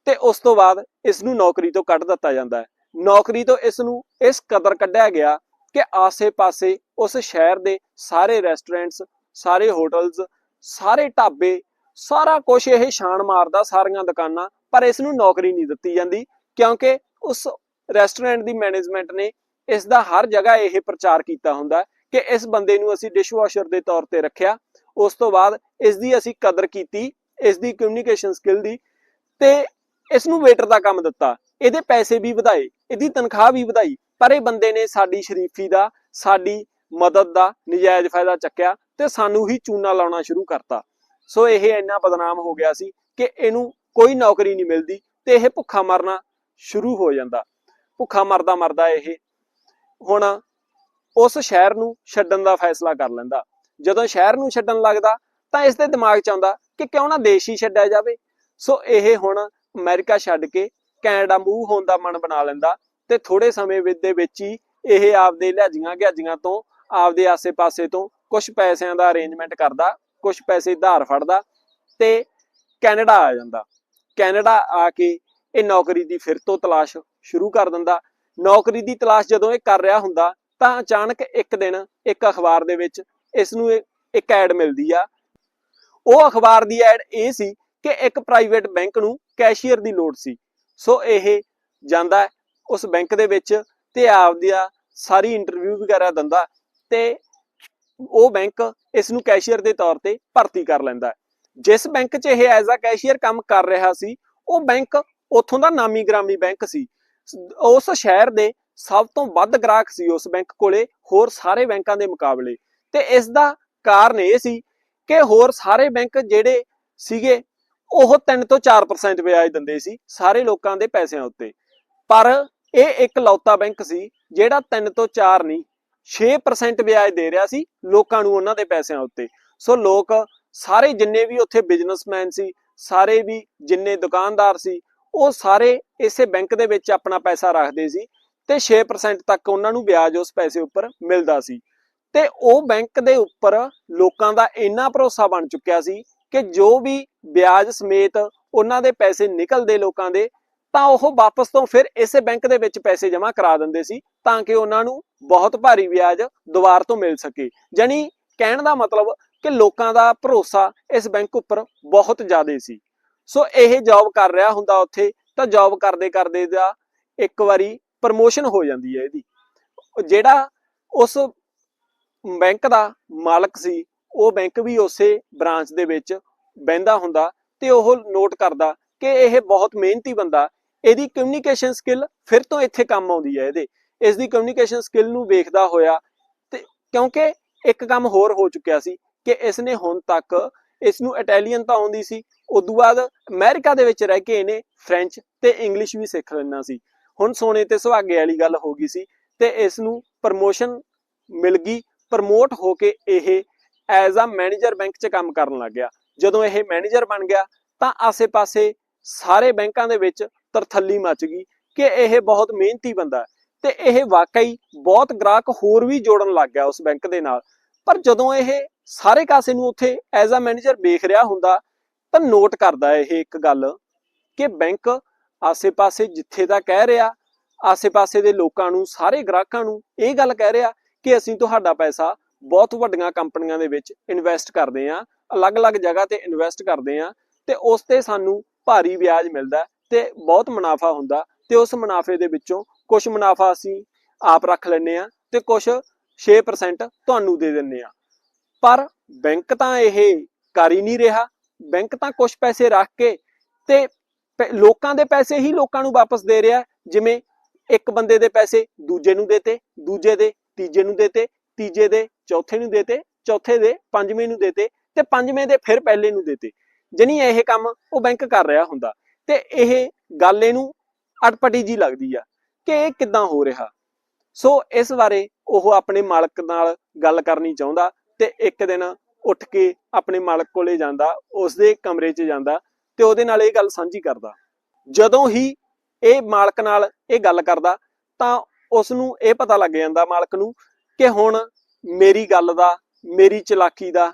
ਤੇ ਉਸ ਤੋਂ ਬਾਅਦ ਇਸ ਨੂੰ ਨੌਕਰੀ ਤੋਂ ਕੱਢ ਦਿੱਤਾ ਜਾਂਦਾ ਹੈ। ਨੌਕਰੀ ਤੋਂ ਇਸ ਨੂੰ ਇਸ ਕਦਰ ਕੱਢਿਆ ਗਿਆ ਕਿ ਆਸੇ-ਪਾਸੇ ਉਸ ਸ਼ਹਿਰ ਦੇ ਸਾਰੇ ਰੈਸਟੋਰੈਂਟਸ ਸਾਰੇ ਹੋਟਲਸ ਸਾਰੇ ਢਾਬੇ, ਸਾਰਾ ਕੁਝ ਇਹ ਛਾਣ ਮਾਰਦਾ ਸਾਰੀਆਂ ਦੁਕਾਨਾਂ, ਪਰ ਇਸ ਨੂੰ ਨੌਕਰੀ ਨਹੀਂ ਦਿੱਤੀ ਜਾਂਦੀ ਕਿਉਂਕਿ ਉਸ ਰੈਸਟੋਰੈਂਟ ਦੀ ਮੈਨੇਜਮੈਂਟ ਨੇ ਇਸ ਦਾ ਹਰ ਜਗ੍ਹਾ ਇਹ ਪ੍ਰਚਾਰ ਕੀਤਾ ਹੁੰਦਾ ਕਿ ਇਸ ਬੰਦੇ ਨੂੰ ਅਸੀਂ ਡਿਸ਼ਵਾਸ਼ਰ ਦੇ ਤੌਰ ਤੇ ਰੱਖਿਆ। ਉਸ ਤੋਂ ਬਾਅਦ ਇਸ ਦੀ ਅਸੀਂ ਕਦਰ ਕੀਤੀ, ਇਸ ਦੀ ਕਮਿਊਨੀਕੇਸ਼ਨ ਸਕਿੱਲ ਦੀ ਤੇ ਇਸ ਨੂੰ ਵੇਟਰ ਦਾ ਕੰਮ ਦਿੱਤਾ। ਇਹਦੇ ਪੈਸੇ ਵੀ ਵਧਾਏ, ਇਹਦੀ ਤਨਖਾਹ ਵੀ ਵਧਾਈ, ਪਰ ਇਹ ਬੰਦੇ ਨੇ ਸਾਡੀ ਸ਼ਰੀਫੀ ਦਾ, ਸਾਡੀ ਮਦਦ ਦਾ ਨਜਾਇਜ਼ ਫਾਇਦਾ ਚੱਕਿਆ ਤੇ ਸਾਨੂੰ ਹੀ ਚੂਨਾ ਲਾਉਣਾ ਸ਼ੁਰੂ ਕਰਤਾ। ਸੋ ਇਹ ਇੰਨਾ ਬਦਨਾਮ ਹੋ ਗਿਆ ਸੀ ਕਿ ਇਹਨੂੰ ਕੋਈ ਨੌਕਰੀ ਨਹੀਂ ਮਿਲਦੀ ਤੇ ਇਹ ਭੁੱਖਾ ਮਰਨਾ ਸ਼ੁਰੂ ਹੋ ਜਾਂਦਾ। ਭੁੱਖਾ ਮਰਦਾ ਮਰਦਾ ਇਹ ਹੁਣ, ਉਸ ਸ਼ਹਿਰ ਨੂੰ ਛੱਡਣ ਦਾ ਫੈਸਲਾ ਕਰ ਲੈਂਦਾ। ਜਦੋਂ ਸ਼ਹਿਰ ਨੂੰ ਛੱਡਣ ਲੱਗਦਾ, ਤਾਂ ਇਸ ਦੇ ਦਿਮਾਗ 'ਚ ਆਉਂਦਾ ਕਿ ਕਿਉਂ ਨਾ ਦੇਸ਼ ਹੀ ਛੱਡਿਆ ਜਾਵੇ। ਸੋ ਇਹ ਹੁਣ ਅਮਰੀਕਾ ਛੱਡ ਕੇ ਕੈਨੇਡਾ ਮੂਵ ਹੋਣ ਦਾ ਮਨ ਬਣਾ ਲੈਂਦਾ ਤੇ ਥੋੜੇ ਸਮੇਂ ਵਿੱਚ ਦੇ ਵਿੱਚ ਹੀ ਇਹ ਆਪਦੇ ਲਿਆਜ਼ੀਆਂ ਗਿਆਜ਼ੀਆਂ ਤੋਂ, ਆਪਦੇ ਆਸੇ-ਪਾਸੇ ਤੋਂ ਕੁਝ ਪੈਸਿਆਂ ਦਾ ਅਰੇਂਜਮੈਂਟ ਕਰਦਾ ਕੁਝ ਪੈਸੇ ਧਾਰ ਫੜਦਾ ਤੇ ਕੈਨੇਡਾ ਆ ਜਾਂਦਾ। ਕੈਨੇਡਾ ਆ ਕੇ ਇਹ ਨੌਕਰੀ ਦੀ ਫਿਰ ਤੋਂ ਤਲਾਸ਼ ਸ਼ੁਰੂ ਕਰ ਦਿੰਦਾ। ਨੌਕਰੀ ਦੀ ਤਲਾਸ਼ ਜਦੋਂ ਇਹ ਕਰ ਰਿਹਾ ਹੁੰਦਾ, ਤਾਂ ਅਚਾਨਕ ਇੱਕ ਦਿਨ, ਇੱਕ ਅਖਬਾਰ ਦੇ ਵਿੱਚ ਇਸ ਨੂੰ ਇੱਕ ਐਡ ਮਿਲਦੀ ਆ। ਉਹ ਅਖਬਾਰ ਦੀ ਐਡ ਇਹ ਸੀ ਕਿ ਇੱਕ ਪ੍ਰਾਈਵੇਟ ਬੈਂਕ ਨੂੰ ਕੈਸ਼ੀਅਰ ਦੀ ਲੋੜ ਸੀ। ਸੋ ਇਹ ਜਾਂਦਾ ਉਸ ਬੈਂਕ ਦੇ ਵਿੱਚ ਤੇ ਆਪਦੀ ਸਾਰੀ ਇੰਟਰਵਿਊ ਵਗੈਰਾ ਦਿੰਦਾ ਤੇ ਉਹ ਬੈਂਕ ਇਸ ਨੂੰ ਕੈਸ਼ੀਅਰ ਦੇ ਤੌਰ ਤੇ ਭਰਤੀ ਕਰ ਲੈਂਦਾ। ਜਿਸ ਬੈਂਕ 'ਚ ਇਹ ਐਜ਼ ਅ ਕੈਸ਼ੀਅਰ ਕੰਮ ਕਰ ਰਿਹਾ ਸੀ, ਉਹ ਬੈਂਕ ਉੱਥੋਂ ਦਾ ਨਾਮੀ ਗ੍ਰਾਮੀ ਬੈਂਕ ਸੀ। ਉਸ ਸ਼ਹਿਰ ਦੇ ਸਭ ਤੋਂ ਵੱਧ ਗ੍ਰਾਹਕ ਸੀ ਉਸ ਬੈਂਕ ਕੋਲੇ, ਹੋਰ ਸਾਰੇ ਬੈਂਕਾਂ ਦੇ ਮੁਕਾਬਲੇ। ਤੇ ਇਸ ਦਾ ਕਾਰਨ ਇਹ ਸੀ ਕਿ ਹੋਰ ਸਾਰੇ ਬੈਂਕ ਜਿਹੜੇ ਸੀਗੇ, ਉਹ 3 ਤੋਂ 4% ਵਿਆਜ ਦਿੰਦੇ ਸੀ ਸਾਰੇ ਲੋਕਾਂ ਦੇ ਪੈਸਿਆਂ ਉੱਤੇ। ਪਰ ਇਹ ਇੱਕ ਲੌਤਾ ਬੈਂਕ ਸੀ, ਜਿਹੜਾ 3 ਤੋਂ 4 ਨਹੀਂ 6% ਵਿਆਜ ਦੇ ਰਿਹਾ ਸੀ ਲੋਕਾਂ ਨੂੰ ਉਹਨਾਂ ਦੇ ਪੈਸਿਆਂ ਉੱਤੇ। ਸੋ ਲੋਕ ਸਾਰੇ ਜਿੰਨੇ ਵੀ ਉੱਥੇ ਬਿਜ਼ਨਸਮੈਨ ਸੀ, ਸਾਰੇ ਵੀ ਜਿੰਨੇ ਦੁਕਾਨਦਾਰ ਸੀ ਉਹ ਸਾਰੇ ਇਸੇ ਬੈਂਕ ਦੇ ਵਿੱਚ ਆਪਣਾ ਪੈਸਾ ਰੱਖਦੇ ਸੀ ਤੇ 6% ਤੱਕ ਉਹਨਾਂ ਨੂੰ ਵਿਆਜ ਉਸ ਪੈਸੇ ਉੱਪਰ ਮਿਲਦਾ ਸੀ। ਤੇ ਉਹ ਬੈਂਕ ਦੇ ਉੱਪਰ ਲੋਕਾਂ ਦਾ ਇੰਨਾ ਭਰੋਸਾ ਬਣ ਚੁੱਕਿਆ ਸੀ ਕਿ ਜੋ ਵੀ ਵਿਆਜ ਸਮੇਤ ਉਹਨਾਂ ਦੇ ਪੈਸੇ ਨਿਕਲਦੇ ਲੋਕਾਂ ਦੇ, ਤਾਂ ਉਹ ਵਾਪਸ ਤੋਂ ਫਿਰ ਇਸੇ ਬੈਂਕ ਦੇ ਵਿੱਚ ਪੈਸੇ ਜਮ੍ਹਾਂ ਕਰਾ ਦਿੰਦੇ ਸੀ ਤਾਂ ਕਿ ਉਹਨਾਂ ਨੂੰ ਬਹੁਤ ਭਾਰੀ ਵਿਆਜ ਦੁਬਾਰ ਤੋਂ ਮਿਲ ਸਕੇ। ਜਾਨੀ ਕਹਿਣ ਦਾ ਮਤਲਬ ਕਿ ਲੋਕਾਂ ਦਾ ਭਰੋਸਾ ਇਸ ਬੈਂਕ ਉੱਪਰ ਬਹੁਤ ਜ਼ਿਆਦਾ ਸੀ। ਸੋ ਇਹ ਜੌਬ ਕਰ ਰਿਹਾ ਹੁੰਦਾ ਉੱਥੇ, ਤਾਂ ਜੌਬ ਕਰਦੇ ਕਰਦੇ ਦਾ ਇੱਕ ਵਾਰੀ ਪ੍ਰਮੋਸ਼ਨ ਹੋ ਜਾਂਦੀ ਹੈ ਇਹਦੀ। ਜਿਹੜਾ ਉਸ ਬੈਂਕ ਦਾ ਮਾਲਕ ਸੀ, ਉਹ ਬੈਂਕ ਵੀ ਉਸੇ ਬ੍ਰਾਂਚ ਦੇ ਵਿੱਚ ਬਹਿੰਦਾ ਹੁੰਦਾ ਤੇ ਉਹ ਨੋਟ ਕਰਦਾ ਕਿ ਇਹ ਬਹੁਤ ਮਿਹਨਤੀ ਬੰਦਾ, ਇਹਦੀ ਕਮਿਊਨੀਕੇਸ਼ਨ ਸਕਿੱਲ ਫਿਰ ਤੋਂ ਇੱਥੇ ਕੰਮ ਆਉਂਦੀ ਹੈ ਇਹਦੇ। ਇਸ ਦੀ ਕਮਿਊਨੀਕੇਸ਼ਨ ਸਕਿੱਲ ਨੂੰ ਵੇਖਦਾ ਹੋਇਆ ਤੇ ਕਿਉਂਕਿ ਇੱਕ ਕੰਮ ਹੋਰ ਹੋ ਚੁੱਕਿਆ ਸੀ ਕਿ ਇਸ ਨੇ ਹੁਣ ਤੱਕ ਇਸ ਨੂੰ ਇਟਾਲੀਅਨ ਤਾਂ ਆਉਂਦੀ ਸੀ। ਉਦੋਂ ਬਾਅਦ ਅਮਰੀਕਾ ਦੇ ਵਿੱਚ ਰਹਿ ਕੇ ਇਹਨੇ ਫ੍ਰੈਂਚ ਤੇ ਇੰਗਲਿਸ਼ ਵੀ ਸਿੱਖ ਲੈਣਾ ਸੀ। ਹੁਣ ਸੋਨੇ ਤੇ ਸੁਹਾਗੇ ਵਾਲੀ ਗੱਲ ਹੋ ਗਈ ਸੀ ਤੇ ਇਸ ਨੂੰ ਪ੍ਰਮੋਸ਼ਨ ਮਿਲ ਗਈ। ਪ੍ਰਮੋਟ ਹੋ ਕੇ ਇਹ ਐਜ਼ ਅ ਮੈਨੇਜਰ ਬੈਂਕ 'ਚ ਕੰਮ ਕਰਨ ਲੱਗ ਗਿਆ। ਜਦੋਂ ਇਹ ਮੈਨੇਜਰ ਬਣ ਗਿਆ ਤਾਂ ਆਸੇ-ਪਾਸੇ ਸਾਰੇ ਬੈਂਕਾਂ ਦੇ ਵਿੱਚ ਤਰਥੱਲੀ ਮਚ ਗਈ ਕਿ ਇਹ ਬਹੁਤ ਮਿਹਨਤੀ ਬੰਦਾ ਹੈ ਤੇ ਇਹ ਵਾਕਈ ਬਹੁਤ ਗ੍ਰਾਹਕ ਹੋਰ ਵੀ ਜੋੜਨ ਲੱਗ ਗਿਆ ਉਸ ਬੈਂਕ ਦੇ ਨਾਲ। ਪਰ ਜਦੋਂ ਇਹ ਸਾਰੇ ਕਾਸੇ ਨੂੰ ਉੱਥੇ ਐਜ਼ ਅ ਮੈਨੇਜਰ ਵੇਖ ਰਿਹਾ ਹੁੰਦਾ ਤਾਂ ਨੋਟ ਕਰਦਾ ਇਹ ਇੱਕ ਗੱਲ ਕਿ ਬੈਂਕ ਆਸੇ-ਪਾਸੇ ਜਿੱਥੇ ਦਾ ਕਹਿ ਰਿਹਾ, ਆਸੇ-ਪਾਸੇ ਦੇ ਲੋਕਾਂ ਨੂੰ, ਸਾਰੇ ਗ੍ਰਾਹਕਾਂ ਨੂੰ ਇਹ ਗੱਲ ਕਹਿ ਰਿਹਾ ਕਿ ਅਸੀਂ ਤੁਹਾਡਾ ਪੈਸਾ ਬਹੁਤ ਵੱਡੀਆਂ ਕੰਪਨੀਆਂ ਦੇ ਵਿੱਚ ਇਨਵੈਸਟ ਕਰਦੇ ਆਂ ਅਲੱਗ-ਅਲੱਗ ਜਗ੍ਹਾ ਤੇ ਇਨਵੈਸਟ ਕਰਦੇ ਆਂ ਤੇ ਉਸ ਤੇ ਸਾਨੂੰ ਭਾਰੀ ਵਿਆਜ ਮਿਲਦਾ ਤੇ ਬਹੁਤ ਮੁਨਾਫਾ ਹੁੰਦਾ ਤੇ ਉਸ ਮੁਨਾਫੇ ਦੇ ਵਿੱਚੋਂ ਕੁਝ ਮੁਨਾਫਾ ਅਸੀਂ ਆਪ ਰੱਖ ਲੈਂਦੇ ਆ ਤੇ ਕੁਝ 6% ਤੁਹਾਨੂੰ ਦੇ ਦਿੰਨੇ ਆ ਪਰ ਬੈਂਕ ਤਾਂ ਇਹ ਕਰ ਹੀ ਨਹੀਂ ਰਿਹਾ। ਬੈਂਕ ਤਾਂ ਕੁਝ ਪੈਸੇ ਰੱਖ ਕੇ ਤੇ ਲੋਕਾਂ ਦੇ ਪੈਸੇ ਹੀ ਲੋਕਾਂ ਨੂੰ ਵਾਪਸ ਦੇ ਰਿਹਾ। ਜਿਵੇਂ ਇੱਕ ਬੰਦੇ ਦੇ ਪੈਸੇ ਦੂਜੇ ਨੂੰ ਦੇਤੇ, ਦੂਜੇ ਦੇ, ਤੀਜੇ ਨੂੰ ਦੇਤੇ, ਤੀਜੇ ਦੇ, ਚੌਥੇ ਨੂੰ ਦੇਤੇ, ਚੌਥੇ ਦੇ, ਪੰਜਵੇਂ ਨੂੰ ਦੇਤੇ ਤੇ ਪੰਜਵੇਂ ਦੇ ਫਿਰ ਪਹਿਲੇ ਨੂੰ ਦੇਤੇ। ਜਣੀ ਇਹ ਕੰਮ ਉਹ ਬੈਂਕ ਕਰ ਰਿਹਾ ਹੁੰਦਾ। ਤੇ ਇਹ ਗੱਲ ਇਹਨੂੰ ਅਟਪਟੀ ਜੀ ਲੱਗਦੀ ਆ ਕਿ ਇਹ ਕਿੱਦਾਂ ਹੋ ਰਿਹਾ। ਸੋ ਇਸ ਬਾਰੇ ਉਹ ਆਪਣੇ ਮਾਲਕ ਨਾਲ ਗੱਲ ਕਰਨੀ ਚਾਹੁੰਦਾ। ਤੇ ਇੱਕ ਦਿਨ ਉੱਠ ਕੇ ਆਪਣੇ ਮਾਲਕ ਕੋਲੇ ਜਾਂਦਾ ਉਸ ਦੇ ਕਮਰੇ 'ਚ ਜਾਂਦਾ ਤੇ ਉਹਦੇ ਨਾਲ ਇਹ ਗੱਲ ਸਾਂਝੀ ਕਰਦਾ। ਜਦੋਂ ਹੀ ਇਹ ਮਾਲਕ ਨਾਲ ਇਹ ਗੱਲ ਕਰਦਾ ਤਾਂ ਉਸ ਨੂੰ ਇਹ ਪਤਾ ਲੱਗ ਜਾਂਦਾ ਮਾਲਕ ਨੂੰ ਕਿ ਹੁਣ ਮੇਰੀ ਗੱਲ ਦਾ, ਮੇਰੀ ਚਲਾਕੀ ਦਾ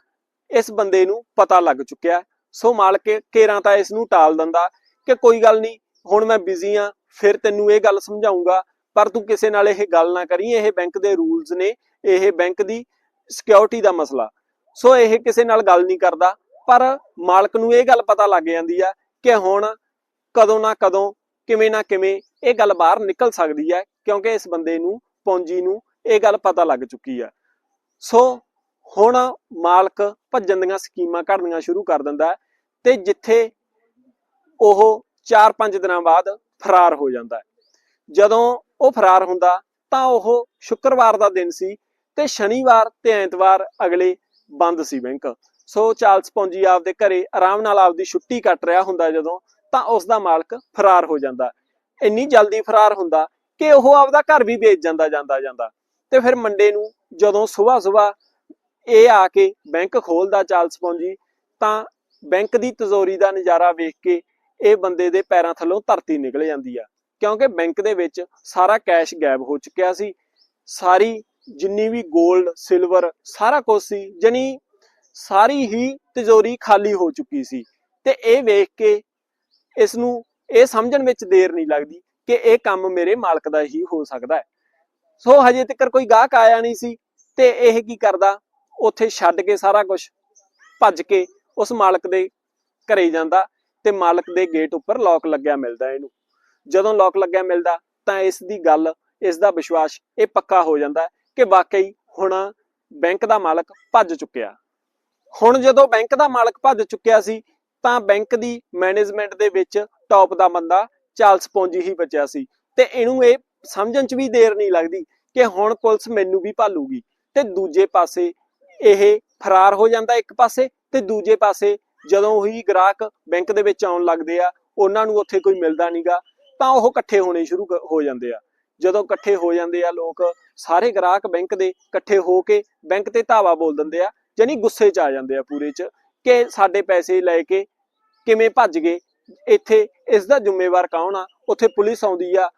ਇਸ ਬੰਦੇ ਨੂੰ ਪਤਾ ਲੱਗ ਚੁੱਕਿਆ। ਸੋ ਮਾਲਕ ਕੇਰਾਂ ਤਾਂ ਇਸ ਨੂੰ ਟਾਲ ਦਿੰਦਾ ਕਿ ਕੋਈ ਗੱਲ ਨਹੀਂ, ਹੁਣ ਮੈਂ ਬਿਜ਼ੀ ਆ, ਫਿਰ ਤੈਨੂੰ ਇਹ ਗੱਲ ਸਮਝਾਉਂਗਾ, ਪਰ ਤੂੰ ਕਿਸੇ ਨਾਲ ਇਹ ਗੱਲ ਨਾ ਕਰੀ, ਇਹ ਬੈਂਕ ਦੇ ਰੂਲਸ ਨੇ, ਇਹ ਬੈਂਕ ਦੀ ਸਿਕਿਉਰਿਟੀ ਦਾ ਮਸਲਾ। ਸੋ ਇਹ ਕਿਸੇ ਨਾਲ ਗੱਲ ਨਹੀਂ ਕਰਦਾ, ਪਰ ਮਾਲਕ ਨੂੰ ਇਹ ਗੱਲ ਪਤਾ ਲੱਗ ਜਾਂਦੀ ਆ ਕਿ ਹੁਣ ਕਦੋਂ ਨਾ ਕਦੋਂ, ਕਿਵੇਂ ਨਾ ਕਿਵੇਂ ਇਹ ਗੱਲ ਬਾਹਰ ਨਿਕਲ ਸਕਦੀ ਹੈ ਕਿਉਂਕਿ ਇਸ ਬੰਦੇ ਨੂੰ, ਪੌਂਜੀ ਨੂੰ ਇਹ ਗੱਲ ਪਤਾ ਲੱਗ ਚੁੱਕੀ ਆ। ਸੋ ਹੁਣ ਮਾਲਕ ਭੱਜਣ ਦੀਆਂ ਸਕੀਮਾਂ ਘੜਨੀਆਂ ਸ਼ੁਰੂ ਕਰ ਦਿੰਦਾ ਤੇ ਜਿੱਥੇ ਉਹ 4-5 ਦਿਨਾਂ ਬਾਅਦ ਫਰਾਰ ਹੋ ਜਾਂਦਾ ਜਦੋਂ ਉਹ ਫਰਾਰ ਹੁੰਦਾ ਤਾਂ ਉਹ ਸ਼ੁੱਕਰਵਾਰ ਦਾ ਦਿਨ ਸੀ ਤੇ ਸ਼ਨੀਵਾਰ ਤੇ ਐਤਵਾਰ ਅਗਲੇ ਬੰਦ ਸੀ ਬੈਂਕ। ਸੋ ਚਾਰਲਸ ਪੌਂਜੀ ਆਪਦੇ ਘਰੇ ਆਰਾਮ ਨਾਲ ਆਪਦੀ ਛੁੱਟੀ ਕੱਟ ਰਿਹਾ ਹੁੰਦਾ ਜਦੋਂ ਤਾਂ ਉਸ ਦਾ ਮਾਲਕ ਫਰਾਰ ਹੋ ਜਾਂਦਾ। ਇੰਨੀ ਜਲਦੀ ਫਰਾਰ ਹੁੰਦਾ ਕਿ ਉਹ ਆਪਦਾ ਘਰ ਵੀ ਵੇਚ ਜਾਂਦਾ ਜਾਂਦਾ ਜਾਂਦਾ। ਤੇ ਫਿਰ ਮੰਡੇ ਨੂੰ ਜਦੋਂ ਸਵੇਰ ਸਵੇਰ ਇਹ ਆ ਕੇ ਬੈਂਕ ਖੋਲਦਾ ਚਾਰਲਸ ਪੌਂਜੀ, ਤਾਂ ਬੈਂਕ ਦੀ ਤਜੋਰੀ ਦਾ ਨਜ਼ਾਰਾ ਵੇਖ ਕੇ ਇਹ ਬੰਦੇ ਦੇ ਪੈਰਾਂ ਥੱਲੋਂ ਧਰਤੀ ਨਿਕਲ ਜਾਂਦੀ ਆ। ਕਿਉਂਕਿ ਬੈਂਕ ਦੇ ਵਿੱਚ ਸਾਰਾ ਕੈਸ਼ ਗਾਇਬ ਹੋ ਚੁੱਕਿਆ ਸੀ। ਸਾਰੀ ਜਿੰਨੀ ਵੀ 골ਡ ਸਿਲਵਰ ਸਾਰਾ ਕੁਝ ਸੀ, ਜਣੀ ਸਾਰੀ ਹੀ ਤਿਜੋਰੀ ਖਾਲੀ ਹੋ ਚੁੱਕੀ ਸੀ। ਤੇ ਇਹ ਵੇਖ ਕੇ ਇਸ ਨੂੰ ਇਹ ਸਮਝਣ ਵਿੱਚ ਦੇਰ ਨਹੀਂ ਲੱਗਦੀ ਕਿ ਇਹ ਕੰਮ ਮੇਰੇ ਮਾਲਕ ਦਾ ਹੀ ਹੋ ਸਕਦਾ ਹੈ। ਸੋ ਹਜੇ ਤੱਕ ਕੋਈ ਗਾਹਕ ਆਇਆ ਨਹੀਂ ਸੀ ਤੇ ਇਹ ਕੀ ਕਰਦਾ? ਉੱਥੇ ਛੱਡ ਕੇ ਸਾਰਾ ਕੁਝ ਭੱਜ ਕੇ ਉਸ ਮਾਲਕ ਦੇ ਘਰੇ ਜਾਂਦਾ ਤੇ ਮਾਲਕ ਦੇ ਗੇਟ ਉੱਪਰ ਲੌਕ ਲੱਗਿਆ ਮਿਲਦਾ ਇਹਨੂੰ। ਜਦੋਂ ਲੌਕ ਲੱਗਿਆ ਮਿਲਦਾ ਤਾਂ ਇਸ ਦੀ ਗੱਲ, ਇਸ ਦਾ ਵਿਸ਼ਵਾਸ ਇਹ ਪੱਕਾ ਹੋ ਜਾਂਦਾ। ਕਿ ਵਾਕਈ ਹੁਣ ਬੈਂਕ ਦਾ ਮਾਲਕ ਭੱਜ ਚੁੱਕਿਆ। ਹੁਣ ਜਦੋਂ ਬੈਂਕ ਦਾ ਮਾਲਕ ਭੱਜ ਚੁੱਕਿਆ ਸੀ, ਤਾਂ ਬੈਂਕ ਦੀ ਮੈਨੇਜਮੈਂਟ ਦੇ ਵਿੱਚ ਟੌਪ ਦਾ ਬੰਦਾ ਚਾਰਲਸ ਪੌਂਜੀ ਹੀ ਬਚਿਆ ਸੀ। ਤੇ ਇਹਨੂੰ ਇਹ ਸਮਝਣ 'ਚ ਵੀ ਦੇਰ ਨਹੀਂ ਲੱਗਦੀ ਕਿ ਹੁਣ ਪੁਲਿਸ ਮੈਨੂੰ ਵੀ ਭਾਲੂਗੀ। ਤੇ ਦੂਜੇ ਪਾਸੇ ਇਹ ਫਰਾਰ ਹੋ ਜਾਂਦਾ ਇੱਕ ਪਾਸੇ, ਤੇ ਦੂਜੇ ਪਾਸੇ ਜਦੋਂ ਹੀ ਗ੍ਰਾਹਕ ਬੈਂਕ ਦੇ ਵਿੱਚ ਆਉਣ ਲੱਗਦੇ ਆ, ਉਹਨਾਂ ਨੂੰ ਉੱਥੇ ਕੋਈ ਮਿਲਦਾ ਨਹੀਂਗਾ ਤਾਂ ਉਹ ਇਕੱਠੇ ਹੋਣੇ ਸ਼ੁਰੂ ਹੋ ਜਾਂਦੇ ਆ। ਜਦੋਂ ਇਕੱਠੇ ਹੋ ਜਾਂਦੇ ਆ ਲੋਕ, ਸਾਰੇ ਗ੍ਰਾਹਕ ਬੈਂਕ ਦੇ ਇਕੱਠੇ ਹੋ ਕੇ ਬੈਂਕ ਤੇ ਧਾਵਾ ਬੋਲ ਦਿੰਦੇ ਆ ਜਾਨੀ ਗੁੱਸੇ 'ਚ ਆ ਜਾਂਦੇ ਆ ਪੂਰੇ 'ਚ, ਕਿ ਸਾਡੇ ਪੈਸੇ ਲੈ ਕੇ ਕਿਵੇਂ ਭੱਜ ਗਏ? ਇੱਥੇ ਇਸ ਦਾ ਜ਼ਿੰਮੇਵਾਰ ਕੌਣ ਆ? ਉੱਥੇ ਪੁਲਿਸ ਆਉਂਦੀ ਆ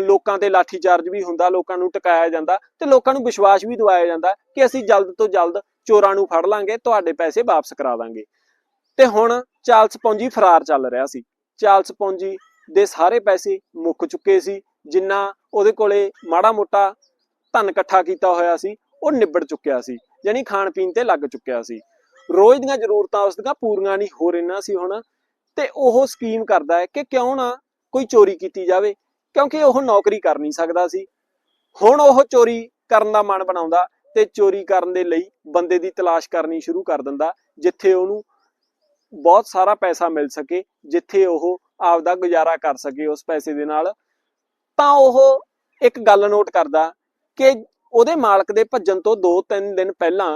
ਲੋਕਾਂ ਤੇ ਲਾਠੀ ਚਾਰਜ ਵੀ ਹੁੰਦਾ, ਲੋਕਾਂ ਨੂੰ ਟਿਕਾਇਆ ਜਾਂਦਾ ਤੇ ਲੋਕਾਂ ਨੂੰ ਵਿਸ਼ਵਾਸ ਵੀ ਦਿਵਾਇਆ ਜਾਂਦਾ ਕਿ ਅਸੀਂ ਜਲਦ ਤੋਂ ਜਲਦ ਚੋਰਾਂ ਨੂੰ ਫੜ ਲਾਂਗੇ, ਤੁਹਾਡੇ ਪੈਸੇ ਵਾਪਸ ਕਰਾ ਦਾਂਗੇ। ਤੇ ਹੁਣ ਚਾਰਲਸ ਪੌਂਜੀ ਫਰਾਰ ਚੱਲ ਰਿਹਾ ਸੀ। ਚਾਰਲਸ ਪੌਂਜੀ ਦੇ ਸਾਰੇ ਪੈਸੇ ਮੁੱਕ ਚੁੱਕੇ ਸੀ। ਜਿੰਨਾ ਉਹਦੇ ਕੋਲੇ ਮਾੜਾ ਮੋਟਾ ਧਨ ਇਕੱਠਾ ਕੀਤਾ ਹੋਇਆ ਸੀ, ਉਹ ਨਿਬੜ ਚੁੱਕਿਆ ਸੀ, ਯਾਨੀ ਖਾਣ ਪੀਣ ਤੇ ਲੱਗ ਚੁੱਕਿਆ ਸੀ। ਰੋਜ਼ ਦੀਆਂ ਜ਼ਰੂਰਤਾਂ ਉਸ ਦੀਆਂ ਪੂਰੀਆਂ ਨਹੀਂ ਹੋ ਰਹੀਆਂ ਸੀ ਹੁਣ, ਤੇ ਉਹ ਸਕੀਮ ਕਰਦਾ ਹੈ ਕਿ ਕਿਉਂ ਨਾ ਕੋਈ ਚੋਰੀ ਕੀਤੀ ਜਾਵੇ, ਕਿਉਂਕਿ ਉਹ ਨੌਕਰੀ ਕਰ ਨਹੀਂ ਸਕਦਾ ਸੀ। ਹੁਣ ਉਹ ਚੋਰੀ ਕਰਨ ਦਾ ਮਨ ਬਣਾਉਂਦਾ ਤੇ ਚੋਰੀ ਕਰਨ ਦੇ ਲਈ ਬੰਦੇ ਦੀ ਤਲਾਸ਼ ਕਰਨੀ ਸ਼ੁਰੂ ਕਰ ਦਿੰਦਾ, ਜਿੱਥੇ ਉਹਨੂੰ ਬਹੁਤ ਸਾਰਾ ਪੈਸਾ ਮਿਲ ਸਕੇ, ਜਿੱਥੇ ਉਹ ਆਪਦਾ ਗੁਜ਼ਾਰਾ ਕਰ ਸਕੇ ਉਸ ਪੈਸੇ ਦੇ ਨਾਲ। ਤਾਂ ਉਹ ਇੱਕ ਗੱਲ ਨੋਟ ਕਰਦਾ ਕਿ ਉਹਦੇ ਮਾਲਕ ਦੇ ਭੱਜਣ ਤੋਂ 2-3 ਦਿਨ ਪਹਿਲਾਂ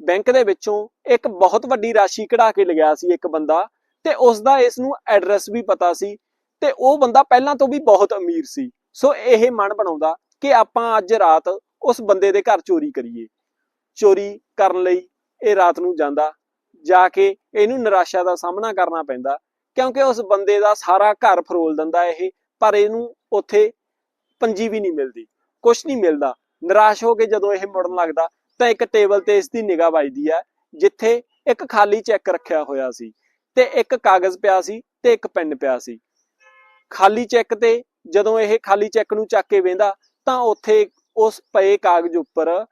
ਬੈਂਕ ਦੇ ਵਿੱਚੋਂ ਇੱਕ ਬਹੁਤ ਵੱਡੀ ਰਾਸ਼ੀ ਕਢਾ ਕੇ ਲਗਿਆ ਸੀ ਇੱਕ ਬੰਦਾ ਤੇ ਉਸ ਦਾ ਇਸ ਨੂੰ ਐਡਰੈਸ ਵੀ ਪਤਾ ਸੀ ਤੇ ਉਹ ਬੰਦਾ ਪਹਿਲਾਂ ਤੋਂ ਵੀ ਬਹੁਤ ਅਮੀਰ ਸੀ। ਸੋ ਇਹ ਮਨ ਬਣਾਉਂਦਾ ਕਿ ਆਪਾਂ ਅੱਜ ਰਾਤ ਉਸ ਬੰਦੇ ਦੇ ਘਰ ਚੋਰੀ ਕਰੀਏ। ਚੋਰੀ ਕਰਨ ਲਈ ਇਹ ਰਾਤ ਨੂੰ ਜਾਂਦਾ, ਜਾ ਕੇ ਇਹਨੂੰ ਨਿਰਾਸ਼ਾ ਦਾ ਸਾਹਮਣਾ ਕਰਨਾ ਪੈਂਦਾ ਕਿਉਂਕਿ ਉਸ ਬੰਦੇ ਦਾ ਸਾਰਾ ਘਰ ਫਰੋਲ ਦਿੰਦਾ ਇਹ, ਪਰ ਇਹਨੂੰ ਉੱਥੇ ਪੰਜੀ ਵੀ ਨਹੀਂ ਮਿਲਦੀ ਕੁਝ ਨਹੀਂ ਮਿਲਦਾ। ਨਿਰਾਸ਼ ਹੋ ਕੇ ਜਦੋਂ ਇਹ ਮੁੜਨ ਲੱਗਦਾ, ਤਾਂ ਇੱਕ ਟੇਬਲ ਤੇ ਇਸ ਦੀ ਨਿਗਾਹ ਵੱਜਦੀ ਹੈ, ਜਿੱਥੇ ਇੱਕ ਖਾਲੀ ਚੈੱਕ ਰੱਖਿਆ ਹੋਇਆ ਸੀ, ਤੇ ਇੱਕ ਕਾਗਜ਼ ਪਿਆ ਸੀ, ਤੇ ਇੱਕ ਪੈਨ ਪਿਆ ਸੀ। ਖਾਲੀ ਚੈੱਕ ਤੇ ਜਦੋਂ ਇਹ ਖਾਲੀ ਚੈੱਕ ਨੂੰ ਚੱਕ ਕੇ ਵੇਂਦਾ, ਤਾਂ ਉੱਥੇ ਉਸ ਪਏ ਕਾਗਜ਼ ਉੱਪਰ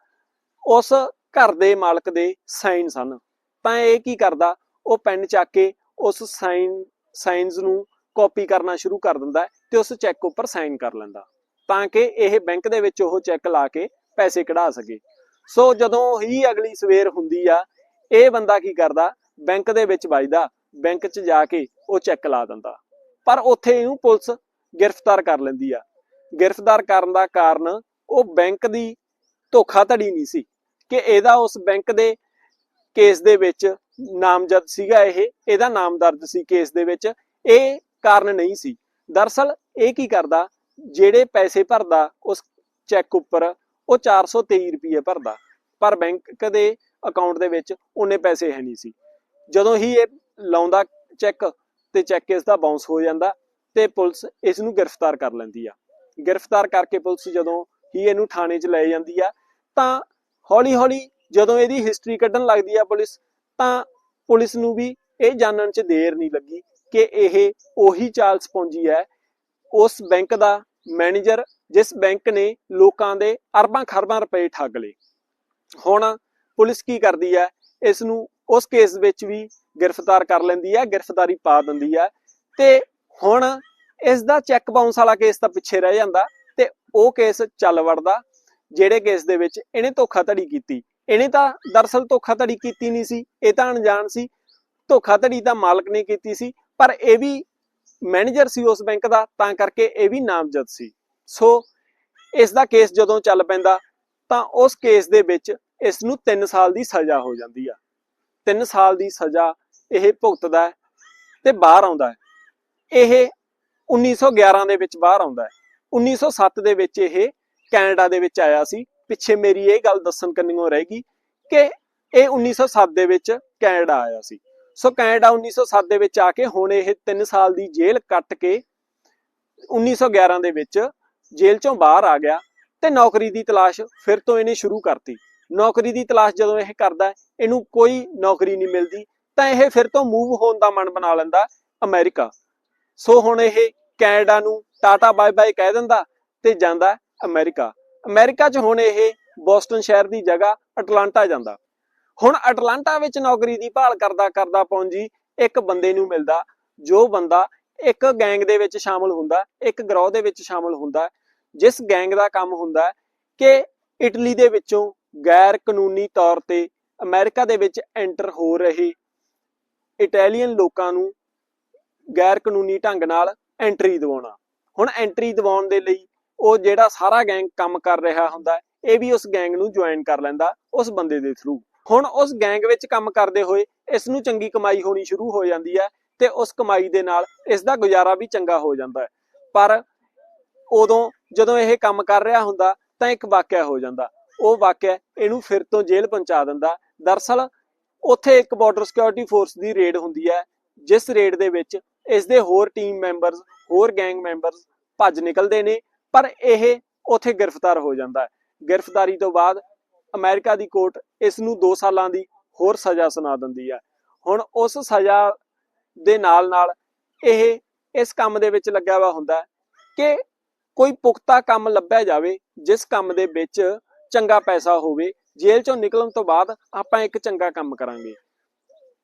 ਉਸ ਘਰ ਦੇ ਮਾਲਕ ਦੇ ਸਾਈਨ ਸਨ। ਤਾਂ ਇਹ ਕੀ ਕਰਦਾ, ਉਹ ਪੈਨ ਚੱਕ ਕੇ ਉਸ ਸਾਈਨ ਸਾਈਨਸ ਨੂੰ ਕਾਪੀ ਕਰਨਾ ਸ਼ੁਰੂ ਕਰ ਦਿੰਦਾ ਤੇ ਉਸ ਚੈੱਕ ਉੱਪਰ ਸਾਈਨ ਕਰ ਲੈਂਦਾ। ਤਾਂ ਕਿ ਇਹ ਬੈਂਕ ਦੇ ਵਿੱਚ ਉਹ ਚੈੱਕ ਲਾ ਕੇ ਪੈਸੇ ਕਢਾ ਸਕੇ। ਸੋ ਜਦੋਂ ਹੀ ਅਗਲੀ ਸਵੇਰ ਹੁੰਦੀ ਆ, ਇਹ ਬੰਦਾ ਕੀ ਕਰਦਾ? ਬੈਂਕ ਦੇ ਵਿੱਚ ਵੱਜਦਾ, ਬੈਂਕ 'ਚ ਜਾ ਕੇ ਉਹ ਚੈੱਕ ਲਾ ਦਿੰਦਾ। ਪਰ ਉੱਥੇ ਇਹਨੂੰ ਪੁਲਿਸ ਗ੍ਰਿਫਤਾਰ ਕਰ ਲੈਂਦੀ ਆ। ਗ੍ਰਿਫਤਾਰ ਕਰਨ ਦਾ ਕਾਰਨ ਉਹ ਬੈਂਕ ਦੀ ਧੋਖਾਧੜੀ ਨਹੀਂ ਸੀ ਕਿ ਇਹਦਾ ਉਸ ਬੈਂਕ ਦੇ ਕੇਸ ਦੇ ਵਿੱਚ ਨਾਮਜ਼ਦ ਸੀਗਾ ਇਹ, ਇਹਦਾ ਨਾਮ ਦਰਜ ਸੀ ਕੇਸ ਦੇ ਵਿੱਚ। ਇਹ ਕਾਰਨ ਨਹੀਂ ਸੀ। ਦਰਸਲ ਇਹ ਕੀ ਕਰਦਾ? ਜਿਹੜੇ ਪੈਸੇ ਭਰਦਾ, ਉਸ ਚੈੱਕ ਉੱਪਰ ਉਹ 423 ਰੁਪਏ ਭਰਦਾ। ਪਰ ਬੈਂਕ ਦੇ ਅਕਾਊਂਟ ਦੇ ਵਿੱਚ ਉਹਨੇ ਪੈਸੇ ਹੈ ਨਹੀਂ ਸੀ। ਜਦੋਂ ਹੀ ਇਹ ਲਾਉਂਦਾ ਚੈੱਕ ਤੇ ਚੈੱਕ ਇਸ ਦਾ ਬਾਉਂਸ ਹੋ ਜਾਂਦਾ ਤੇ ਪੁਲਿਸ ਇਸ ਨੂੰ ਗ੍ਰਿਫਤਾਰ ਕਰ ਲੈਂਦੀ ਆ। ਗ੍ਰਿਫਤਾਰ ਕਰਕੇ ਪੁਲਿਸ ਜਦੋਂ ਹੀ ਇਹਨੂੰ ਥਾਣੇ 'ਚ ਲੈ ਜਾਂਦੀ ਆ, ਤਾਂ ਹੌਲੀ ਹੌਲੀ ਜਦੋਂ ਇਹਦੀ ਹਿਸਟਰੀ ਕੱਢਣ ਲੱਗਦੀ ਆ ਪੁਲਿਸ, ਤਾਂ ਪੁਲਿਸ ਨੂੰ ਵੀ ਇਹ ਜਾਣਨ 'ਚ ਦੇਰ ਨਹੀਂ ਲੱਗੀ ਕਿ ਇਹ ਉਹੀ ਚਾਰਲਸ ਪੌਂਜੀ ਹੈ ਉਸ ਬੈਂਕ ਦਾ ਮੈਨੇਜਰ ਜਿਸ ਬੈਂਕ ਨੇ ਲੋਕਾਂ ਦੇ ਅਰਬਾਂ ਖਰਬਾਂ ਰੁਪਏ ਠੱਗ ਲਏ। ਹੁਣ ਪੁਲਿਸ ਕੀ ਕਰਦੀ ਹੈ? ਇਸ ਨੂੰ, ਉਸ ਕੇਸ ਵਿੱਚ ਵੀ ਗ੍ਰਿਫਤਾਰ ਕਰ ਲੈਂਦੀ ਹੈ, ਗ੍ਰਿਫਤਾਰੀ ਪਾ ਦਿੰਦੀ ਹੈ ਤੇ ਹੁਣ ਇਸ ਦਾ ਚੈੱਕ ਬਾਉਂਸ ਵਾਲਾ ਕੇਸ ਤਾਂ ਪਿੱਛੇ ਰਹਿ ਜਾਂਦਾ ਤੇ ਉਹ ਕੇਸ ਚੱਲ ਵੜਦਾ, ਜਿਹੜੇ ਕੇਸ ਦੇ ਵਿੱਚ ਇਹਨੇ ਧੋਖਾਧੜੀ ਕੀਤੀ। ਇਹਨੇ ਤਾਂ ਦਰਸਲ ਧੋਖਾਧੜੀ ਕੀਤੀ ਨਹੀਂ ਸੀ, ਇਹ ਤਾਂ ਅਣਜਾਣ ਸੀ। ਧੋਖਾਧੜੀ ਤਾਂ ਮਾਲਕ ਨੇ ਕੀਤੀ ਸੀ, ਪਰ ਇਹ ਵੀ ਮੈਨੇਜਰ ਸੀ ਉਸ ਬੈਂਕ ਦਾ, ਤਾਂ ਕਰਕੇ ਇਹ ਵੀ ਨਾਮਜ਼ਦ ਸੀ। ਸੋ ਇਸ ਦਾ ਕੇਸ ਜਦੋਂ ਚੱਲ ਪੈਂਦਾ, ਤਾਂ ਉਸ ਕੇਸ ਦੇ ਵਿੱਚ ਇਸ ਨੂੰ 3 ਸਾਲ ਦੀ ਸਜ਼ਾ ਹੋ ਜਾਂਦੀ ਆ। 3 ਸਾਲ ਦੀ ਸਜ਼ਾ ਇਹ ਭੁਗਤਦਾ ਤੇ ਬਾਹਰ ਆਉਂਦਾ ਹੈ। ਇਹ 1911 ਦੇ ਵਿੱਚ ਬਾਹਰ ਆਉਂਦਾ ਹੈ। 1907 ਦੇ ਵਿੱਚ ਇਹ ਕੈਨੇਡਾ ਦੇ ਵਿੱਚ ਆਇਆ ਸੀ। ਪਿੱਛੇ ਮੇਰੀ ਇਹ ਗੱਲ ਦੱਸਣ ਕੰਨਿਓ ਰਹਿ ਗਈ ਕਿ ਇਹ 1907 ਦੇ ਵਿੱਚ ਕੈਨੇਡਾ ਆਇਆ ਸੀ। ਸੋ ਕੈਨੇਡਾ 1907 ਦੇ ਵਿੱਚ ਆ ਕੇ ਹੁਣ ਇਹ 3 ਸਾਲ ਦੀ ਜੇਲ੍ਹ ਕੱਟ ਕੇ 1911 ਦੇ ਵਿੱਚ ਜੇਲ੍ਹ ਚੋਂ ਬਾਹਰ ਆ ਗਿਆ ਤੇ ਨੌਕਰੀ ਦੀ ਤਲਾਸ਼ ਫਿਰ ਤੋਂ ਇਹਨੇ ਸ਼ੁਰੂ ਕਰਤੀ। ਨੌਕਰੀ ਦੀ ਤਲਾਸ਼ ਜਦੋਂ ਇਹ ਕਰਦਾ, ਇਹਨੂੰ ਕੋਈ ਨੌਕਰੀ ਨਹੀਂ ਮਿਲਦੀ, ਤਾਂ ਇਹ ਫਿਰ ਤੋਂ ਮੂਵ ਹੋਣ ਦਾ ਮਨ ਬਣਾ ਲੈਂਦਾ ਅਮਰੀਕਾ। ਸੋ ਹੁਣ ਇਹ ਕੈਨੇਡਾ ਨੂੰ ਟਾਟਾ ਬਾਏ ਬਾਏ ਕਹਿ ਦਿੰਦਾ ਤੇ ਜਾਂਦਾ ਹੈ ਅਮਰੀਕਾ। ਅਮਰੀਕਾ 'ਚ ਹੁਣ ਇਹ ਬੋਸਟਨ ਸ਼ਹਿਰ ਦੀ ਜਗ੍ਹਾ ਅਟਲਾਂਟਾ ਜਾਂਦਾ। ਹੁਣ ਅਟਲਾਂਟਾ ਵਿੱਚ ਨੌਕਰੀ ਦੀ ਭਾਲ ਕਰਦਾ ਕਰਦਾ ਪਹੁੰਚੀ ਇੱਕ ਬੰਦੇ ਨੂੰ ਮਿਲਦਾ, ਜੋ ਬੰਦਾ ਇੱਕ ਗੈਂਗ ਦੇ ਵਿੱਚ ਸ਼ਾਮਲ ਹੁੰਦਾ, ਇੱਕ ਗਰੋਹ ਦੇ ਵਿੱਚ ਸ਼ਾਮਲ ਹੁੰਦਾ, ਜਿਸ ਗੈਂਗ ਦਾ ਕੰਮ ਹੁੰਦਾ ਕਿ ਇਟਲੀ ਦੇ ਵਿੱਚੋਂ ਗੈਰ ਕਾਨੂੰਨੀ ਤੌਰ ਤੇ ਅਮਰੀਕਾ ਦੇ ਵਿੱਚ ਐਂਟਰ ਹੋ ਰਹੇ ਇਟਾਲੀਅਨ ਲੋਕਾਂ ਨੂੰ ਗੈਰ ਕਾਨੂੰਨੀ ਢੰਗ ਨਾਲ ਐਂਟਰੀ ਦਿਵਾਉਣਾ। ਹੁਣ ਐਂਟਰੀ ਦਿਵਾਉਣ ਦੇ ਲਈ ਉਹ ਜਿਹੜਾ ਸਾਰਾ ਗੈਂਗ ਕੰਮ ਕਰ ਰਿਹਾ ਹੁੰਦਾ, ਇਹ ਵੀ ਉਸ ਗੈਂਗ ਨੂੰ ਜੁਆਇਨ ਕਰ ਲੈਂਦਾ, ਉਸ ਬੰਦੇ ਦੇ ਥਰੂ ਹੁਣ ਉਸ ਗੈਂਗ ਵਿੱਚ ਕੰਮ ਕਰਦੇ ਹੋਏ ਇਸ ਨੂੰ ਚੰਗੀ ਕਮਾਈ ਹੋਣੀ ਸ਼ੁਰੂ ਹੋ ਜਾਂਦੀ ਹੈ ਤੇ ਉਸ ਕਮਾਈ ਦੇ ਨਾਲ ਇਸ ਦਾ ਗੁਜ਼ਾਰਾ ਵੀ ਚੰਗਾ ਹੋ ਜਾਂਦਾ ਹੈ। ਪਰ ਉਦੋਂ ਜਦੋਂ ਇਹ ਕੰਮ ਕਰ ਰਿਹਾ ਹੁੰਦਾ ਤਾਂ ਇੱਕ ਵਾਕਿਆ ਹੋ ਜਾਂਦਾ। ਉਹ ਵਾਕਿਆ ਇਹਨੂੰ ਫਿਰ ਤੋਂ ਜੇਲ੍ਹ ਪਹੁੰਚਾ ਦਿੰਦਾ। ਦਰਸਲ ਉੱਥੇ ਇੱਕ ਬਾਰਡਰ ਸਿਕਿਉਰਿਟੀ ਫੋਰਸ ਦੀ ਰੇਡ ਹੁੰਦੀ ਹੈ, ਜਿਸ ਰੇਡ ਦੇ ਵਿੱਚ ਇਸ ਦੇ ਹੋਰ ਟੀਮ ਮੈਂਬਰਸ ਹੋਰ ਗੈਂਗ ਮੈਂਬਰਸ ਭੱਜ ਨਿਕਲਦੇ ਨੇ, ਪਰ ਇਹ ਉੱਥੇ ਗ੍ਰਿਫਤਾਰ ਹੋ ਜਾਂਦਾ ਹੈ। ਗ੍ਰਿਫਤਾਰੀ ਤੋਂ ਬਾਅਦ ਅਮਰੀਕਾ ਦੀ ਕੋਰਟ ਇਸ ਨੂੰ 2 ਸਾਲਾਂ ਦੀ ਹੋਰ ਸਜ਼ਾ ਸੁਣਾ ਦਿੰਦੀ ਹੈ ਹੁਣ ਉਸ ਸਜ਼ਾ ਦੇ ਨਾਲ ਨਾਲ ਇਹ ਇਸ ਕੰਮ ਦੇ ਵਿੱਚ ਲੱਗਿਆ ਹੋਇਆ ਹੁੰਦਾ ਕਿ ਕੋਈ ਪੁਖਤਾ ਕੰਮ ਲੱਭਿਆ ਜਾਵੇ, ਜਿਸ ਕੰਮ ਦੇ ਵਿੱਚ ਚੰਗਾ ਪੈਸਾ ਹੋਵੇ, ਜੇਲ੍ਹ ਚੋਂ ਨਿਕਲਣ ਤੋਂ ਬਾਅਦ ਆਪਾਂ ਇੱਕ ਚੰਗਾ ਕੰਮ ਕਰਾਂਗੇ।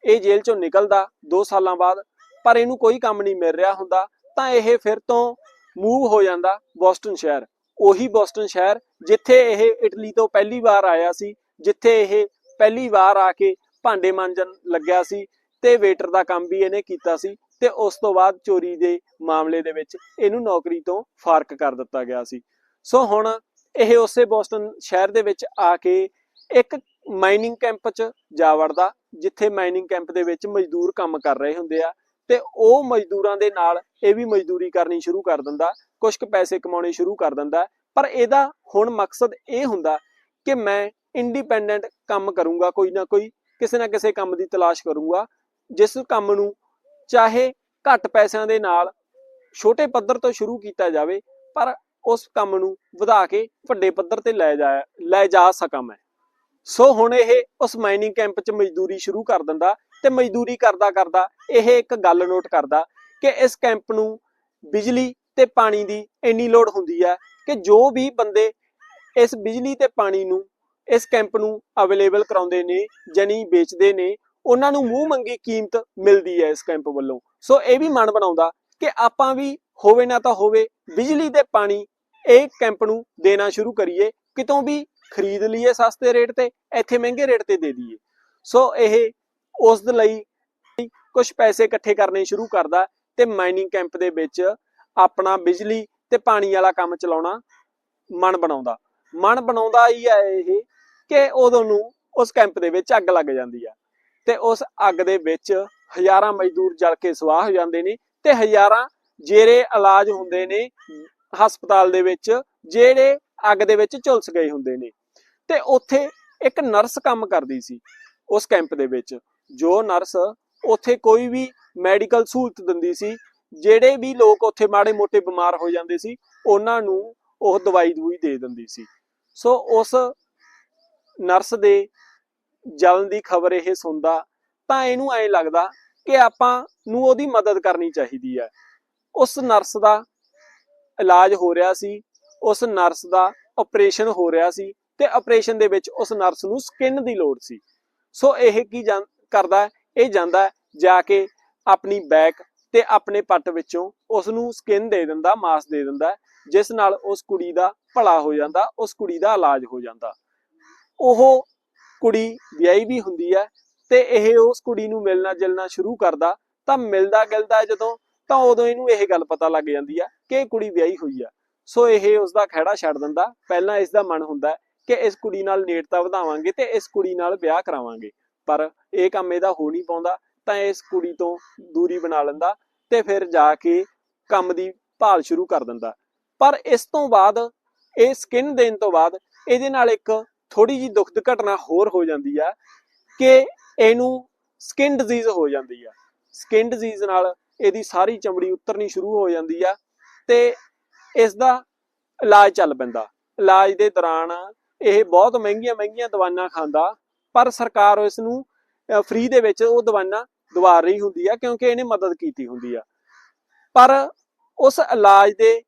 ਇਹ ਜੇਲ੍ਹ ਚੋਂ ਨਿਕਲਦਾ 2 ਸਾਲਾਂ ਬਾਅਦ, ਪਰ ਇਹਨੂੰ ਕੋਈ ਕੰਮ ਨਹੀਂ ਮਿਲ ਰਿਹਾ ਹੁੰਦਾ, ਤਾਂ ਇਹ ਫਿਰ ਤੋਂ ਮੂਵ ਹੋ ਜਾਂਦਾ ਬੋਸਟਨ ਸ਼ਹਿਰ। ਉਹੀ ਬੋਸਟਨ ਸ਼ਹਿਰ, ਜਿੱਥੇ ਇਹ ਇਟਲੀ ਤੋਂ ਪਹਿਲੀ ਵਾਰ ਆਇਆ ਸੀ, ਜਿੱਥੇ ਇਹ ਪਹਿਲੀ ਵਾਰ ਆ ਕੇ ਭਾਂਡੇ ਮਾਂਜਣ ਲੱਗਿਆ ਸੀ ਤੇ ਵੇਟਰ ਦਾ ਕੰਮ ਵੀ ਇਹਨੇ ਕੀਤਾ ਸੀ ਤੇ ਉਸ ਤੋਂ ਬਾਅਦ ਚੋਰੀ ਦੇ ਮਾਮਲੇ ਦੇ ਵਿੱਚ ਇਹਨੂੰ ਨੌਕਰੀ ਤੋਂ ਫਾਰਕ ਕਰ ਦਿੱਤਾ ਗਿਆ ਸੀ। ਸੋ ਹੁਣ ਇਹ ਉਸੇ ਬੋਸਟਨ ਸ਼ਹਿਰ ਦੇ ਵਿੱਚ ਆ ਕੇ ਇੱਕ ਮਾਈਨਿੰਗ ਕੈਂਪ 'ਚ ਜਾ ਵੜਦਾ, ਜਿੱਥੇ ਮਾਈਨਿੰਗ ਕੈਂਪ ਦੇ ਵਿੱਚ ਮਜ਼ਦੂਰ ਕੰਮ ਕਰ ਰਹੇ ਹੁੰਦੇ ਆ। ਤੇ ਉਹ ਮਜ਼ਦੂਰਾਂ ਦੇ ਨਾਲ ਇਹ ਵੀ ਮਜ਼ਦੂਰੀ ਕਰਨੀ ਸ਼ੁਰੂ ਕਰ ਦਿੰਦਾ ਕੁਝ ਕੁ ਪੈਸੇ ਕਮਾਉਣੇ ਸ਼ੁਰੂ ਕਰ ਦਿੰਦਾ। ਪਰ ਇਹਦਾ ਹੁਣ ਮਕਸਦ ਇਹ ਹੁੰਦਾ ਕਿ ਮੈਂ ਇੰਡੀਪੈਂਡੈਂਟ ਕੰਮ ਕਰੂੰਗਾ, ਕੋਈ ਨਾ ਕੋਈ, ਕਿਸੇ ਨਾ ਕਿਸੇ ਕੰਮ ਦੀ ਤਲਾਸ਼ ਕਰੂੰਗਾ, ਜਿਸ ਕੰਮ ਨੂੰ ਚਾਹੇ ਘੱਟ ਪੈਸਿਆਂ ਦੇ ਨਾਲ ਛੋਟੇ ਪੱਧਰ ਤੋਂ ਸ਼ੁਰੂ ਕੀਤਾ ਜਾਵੇ, ਪਰ ਉਸ ਕੰਮ ਨੂੰ ਵਧਾ ਕੇ ਵੱਡੇ ਪੱਧਰ ਤੇ ਲੈ ਜਾ ਲੈ ਜਾ ਸਕਾਂ ਮੈਂ। ਸੋ ਹੁਣ ਇਹ ਉਸ ਮਾਈਨਿੰਗ ਕੈਂਪ 'ਚ ਮਜ਼ਦੂਰੀ ਸ਼ੁਰੂ ਕਰ ਦਿੰਦਾ ਤੇ ਮਜ਼ਦੂਰੀ ਕਰਦਾ ਕਰਦਾ ਇਹ ਇੱਕ ਗੱਲ ਨੋਟ ਕਰਦਾ ਕਿ ਇਸ ਕੈਂਪ ਨੂੰ ਬਿਜਲੀ ਤੇ ਪਾਣੀ ਦੀ ਇੰਨੀ ਲੋੜ ਹੁੰਦੀ ਹੈ ਕਿ ਜੋ ਵੀ ਬੰਦੇ ਇਸ ਬਿਜਲੀ ਤੇ ਪਾਣੀ ਨੂੰ, ਇਸ ਕੈਂਪ ਨੂੰ ਅਵੇਲੇਬਲ ਕਰਾਉਂਦੇ ਨੇ ਜਾਨੀ ਵੇਚਦੇ ਨੇ, ਉਹਨਾਂ ਨੂੰ ਮੂੰਹ ਮੰਗੀ ਕੀਮਤ ਮਿਲਦੀ ਹੈ ਇਸ ਕੈਂਪ ਵੱਲੋਂ। ਸੋ ਇਹ ਵੀ ਮਨ ਬਣਾਉਂਦਾ ਕਿ ਆਪਾਂ ਵੀ ਹੋਵੇ ਨਾ ਤਾਂ ਹੋਵੇ ਬਿਜਲੀ ਤੇ ਪਾਣੀ ਇਹ ਕੈਂਪ ਨੂੰ ਦੇਣਾ ਸ਼ੁਰੂ ਕਰੀਏ, ਕਿਤੋਂ ਵੀ ਖਰੀਦ ਲਈਏ ਸਸਤੇ ਰੇਟ ਤੇ, ਇੱਥੇ ਮਹਿੰਗੇ ਰੇਟ ਤੇ ਦੇ ਦਈਏ। ਸੋ ਇਹ ਉਸ ਦੇ ਲਈ ਕੁਝ ਪੈਸੇ ਇਕੱਠੇ ਕਰਨੇ ਸ਼ੁਰੂ ਕਰਦਾ ਤੇ ਮਾਈਨਿੰਗ ਕੈਂਪ ਦੇ ਵਿੱਚ ਆਪਣਾ ਬਿਜਲੀ ਤੇ ਪਾਣੀ ਵਾਲਾ ਕੰਮ ਚਲਾਉਣਾ ਮਨ ਬਣਾਉਂਦਾ। ਮਨ ਬਣਾਉਂਦਾ ਹੀ ਹੈ ਇਹ ਕਿ ਉਦੋਂ ਨੂੰ ਉਸ ਕੈਂਪ ਦੇ ਵਿੱਚ ਅੱਗ ਲੱਗ ਜਾਂਦੀ ਆ ਤੇ ਉਸ ਅੱਗ ਦੇ ਵਿੱਚ ਹਜ਼ਾਰਾਂ ਮਜ਼ਦੂਰ ਜਲ ਕੇ ਸਵਾਹ ਹੋ ਜਾਂਦੇ ਨੇ ਤੇ ਹਜ਼ਾਰਾਂ ਜਿਹੜੇ ਇਲਾਜ ਹੁੰਦੇ ਨੇ ਹਸਪਤਾਲ ਦੇ ਵਿੱਚ ਜਿਹੜੇ ਅੱਗ ਦੇ ਵਿੱਚ ਝੁਲਸ ਗਏ ਹੁੰਦੇ ਨੇ। ਤੇ ਉੱਥੇ ਇੱਕ ਨਰਸ ਕੰਮ ਕਰਦੀ ਸੀ ਉਸ ਕੈਂਪ ਦੇ ਵਿੱਚ। ਜੋ ਨਰਸ ਉੱਥੇ ਕੋਈ ਵੀ ਮੈਡੀਕਲ ਸਹੂਲਤ ਦਿੰਦੀ ਸੀ, ਜਿਹੜੇ ਵੀ ਲੋਕ ਉੱਥੇ ਮਾੜੇ ਮੋਟੇ ਬਿਮਾਰ ਹੋ ਜਾਂਦੇ ਸੀ, ਉਹਨਾਂ ਨੂੰ ਉਹ ਦਵਾਈ ਦੂਈ ਦੇ ਦਿੰਦੀ ਸੀ। ਸੋ ਉਸ ਨਰਸ ਦੇ ਜਲਨ ਦੀ ਖਬਰ ਇਹ ਸੁਣਦਾ, ਤਾਂ ਇਹਨੂੰ ਐਂ ਲੱਗਦਾ ਕਿ ਆਪਾਂ ਨੂੰ ਉਹਦੀ ਮਦਦ ਕਰਨੀ ਚਾਹੀਦੀ ਹੈ। ਉਸ ਨਰਸ ਦਾ ਇਲਾਜ ਹੋ ਰਿਹਾ ਸੀ, ਉਸ ਨਰਸ ਦਾ ਆਪਰੇਸ਼ਨ ਹੋ ਰਿਹਾ ਸੀ ਤੇ ਆਪਰੇਸ਼ਨ ਦੇ ਵਿੱਚ ਉਸ ਨਰਸ ਨੂੰ ਸਕਿਨ ਦੀ ਲੋੜ ਸੀ। ਸੋ ਇਹ ਕੀ ਜਾਂ- ਕਰਦਾ ਇਹ ਜਾਂਦਾ ਜਾ ਕੇ ਆਪਣੀ ਬੈਕ ਤੇ ਆਪਣੇ ਪੱਟ ਵਿੱਚੋਂ ਉਸ ਨੂੰ ਸਕਿਨ ਦੇ ਦਿੰਦਾ, ਮਾਸ ਦੇ ਦਿੰਦਾ ਜਿਸ ਨਾਲ ਉਸ ਕੁੜੀ ਦਾ ਭਲਾ ਹੋ ਜਾਂਦਾ, ਉਸ ਕੁੜੀ ਦਾ ਇਲਾਜ ਹੋ ਜਾਂਦਾ। ਉਹ ਕੁੜੀ ਵਿਆਹੀ ਵੀ ਹੁੰਦੀ ਹੈ ਤੇ ਇਹ ਉਸ ਕੁੜੀ ਨੂੰ ਮਿਲਣਾ ਜਲਣਾ ਸ਼ੁਰੂ ਕਰਦਾ, ਤਾਂ ਮਿਲਦਾ ਗਿਲਦਾ ਜਦੋਂ, ਤਾਂ ਉਦੋਂ ਇਹਨੂੰ ਇਹ ਗੱਲ ਪਤਾ ਲੱਗ ਜਾਂਦੀ ਆ ਕਿ ਇਹ ਕੁੜੀ ਵਿਆਹੀ ਹੋਈ ਆ ਸੋ ਇਹ ਉਸ ਦਾ ਖਹਿੜਾ ਛੱਡ ਦਿੰਦਾ, ਪਹਿਲਾਂ ਇਸ ਦਾ ਮਨ ਹੁੰਦਾ ਕਿ ਇਸ ਕੁੜੀ ਨਾਲ ਨੇੜਤਾ ਵਧਾਵਾਂਗੇ ਤੇ ਇਸ ਕੁੜੀ ਨਾਲ ਵਿਆਹ ਕਰਾਵਾਂਗੇ। ਪਰ ਇਹ ਕੰਮ ਇਹਦਾ ਹੋ ਨਹੀਂ ਪਾਉਂਦਾ, ਤਾਂ ਇਸ ਕੁੜੀ ਤੋਂ ਦੂਰੀ ਬਣਾ ਲੈਂਦਾ ਤੇ ਫਿਰ ਜਾ ਕੇ ਕੰਮ ਦੀ ਭਾਲ ਸ਼ੁਰੂ ਕਰ ਦਿੰਦਾ। ਪਰ ਇਸ ਤੋਂ ਬਾਅਦ, ਇਹ ਸਕਿਨ ਦੇਣ ਤੋਂ ਬਾਅਦ ਇਹਦੇ ਨਾਲ ਇੱਕ ਥੋੜੀ ਜੀ ਦੁਖਦ ਘਟਨਾ ਹੋਰ ਹੋ ਜਾਂਦੀ ਆ ਕਿ ਇਹਨੂੰ ਸਕਿਨ ਡਿਜ਼ੀਜ਼ ਹੋ ਜਾਂਦੀ ਆ। ਸਕਿਨ ਡਿਜ਼ੀਜ਼ ਨਾਲ ਇਹਦੀ ਸਾਰੀ ਚਮੜੀ ਉਤਰਨੀ ਸ਼ੁਰੂ ਹੋ ਜਾਂਦੀ ਆ ਤੇ ਇਸ ਦਾ ਇਲਾਜ ਚੱਲ ਪੈਂਦਾ। ਇਲਾਜ ਦੇ ਦੌਰਾਨ ਇਹ ਬਹੁਤ ਮਹਿੰਗੀਆਂ ਮਹਿੰਗੀਆਂ ਦਵਾਈਆਂ ਖਾਂਦਾ ਪਰ ਸਰਕਾਰ ਇਸ ਨੂੰ ਫ੍ਰੀ ਦੇ ਵਿੱਚ ਉਹ ਦਵਾਈਆਂ ਦਵਾ ਰਹੀ ਹੁੰਦੀ ਆ, ਕਿਉਂਕਿ ਇਹਨੇ ਮਦਦ ਕੀਤੀ ਹੁੰਦੀ ਆ। ਪਰ ਉਸ ਇਲਾਜ ਦੇ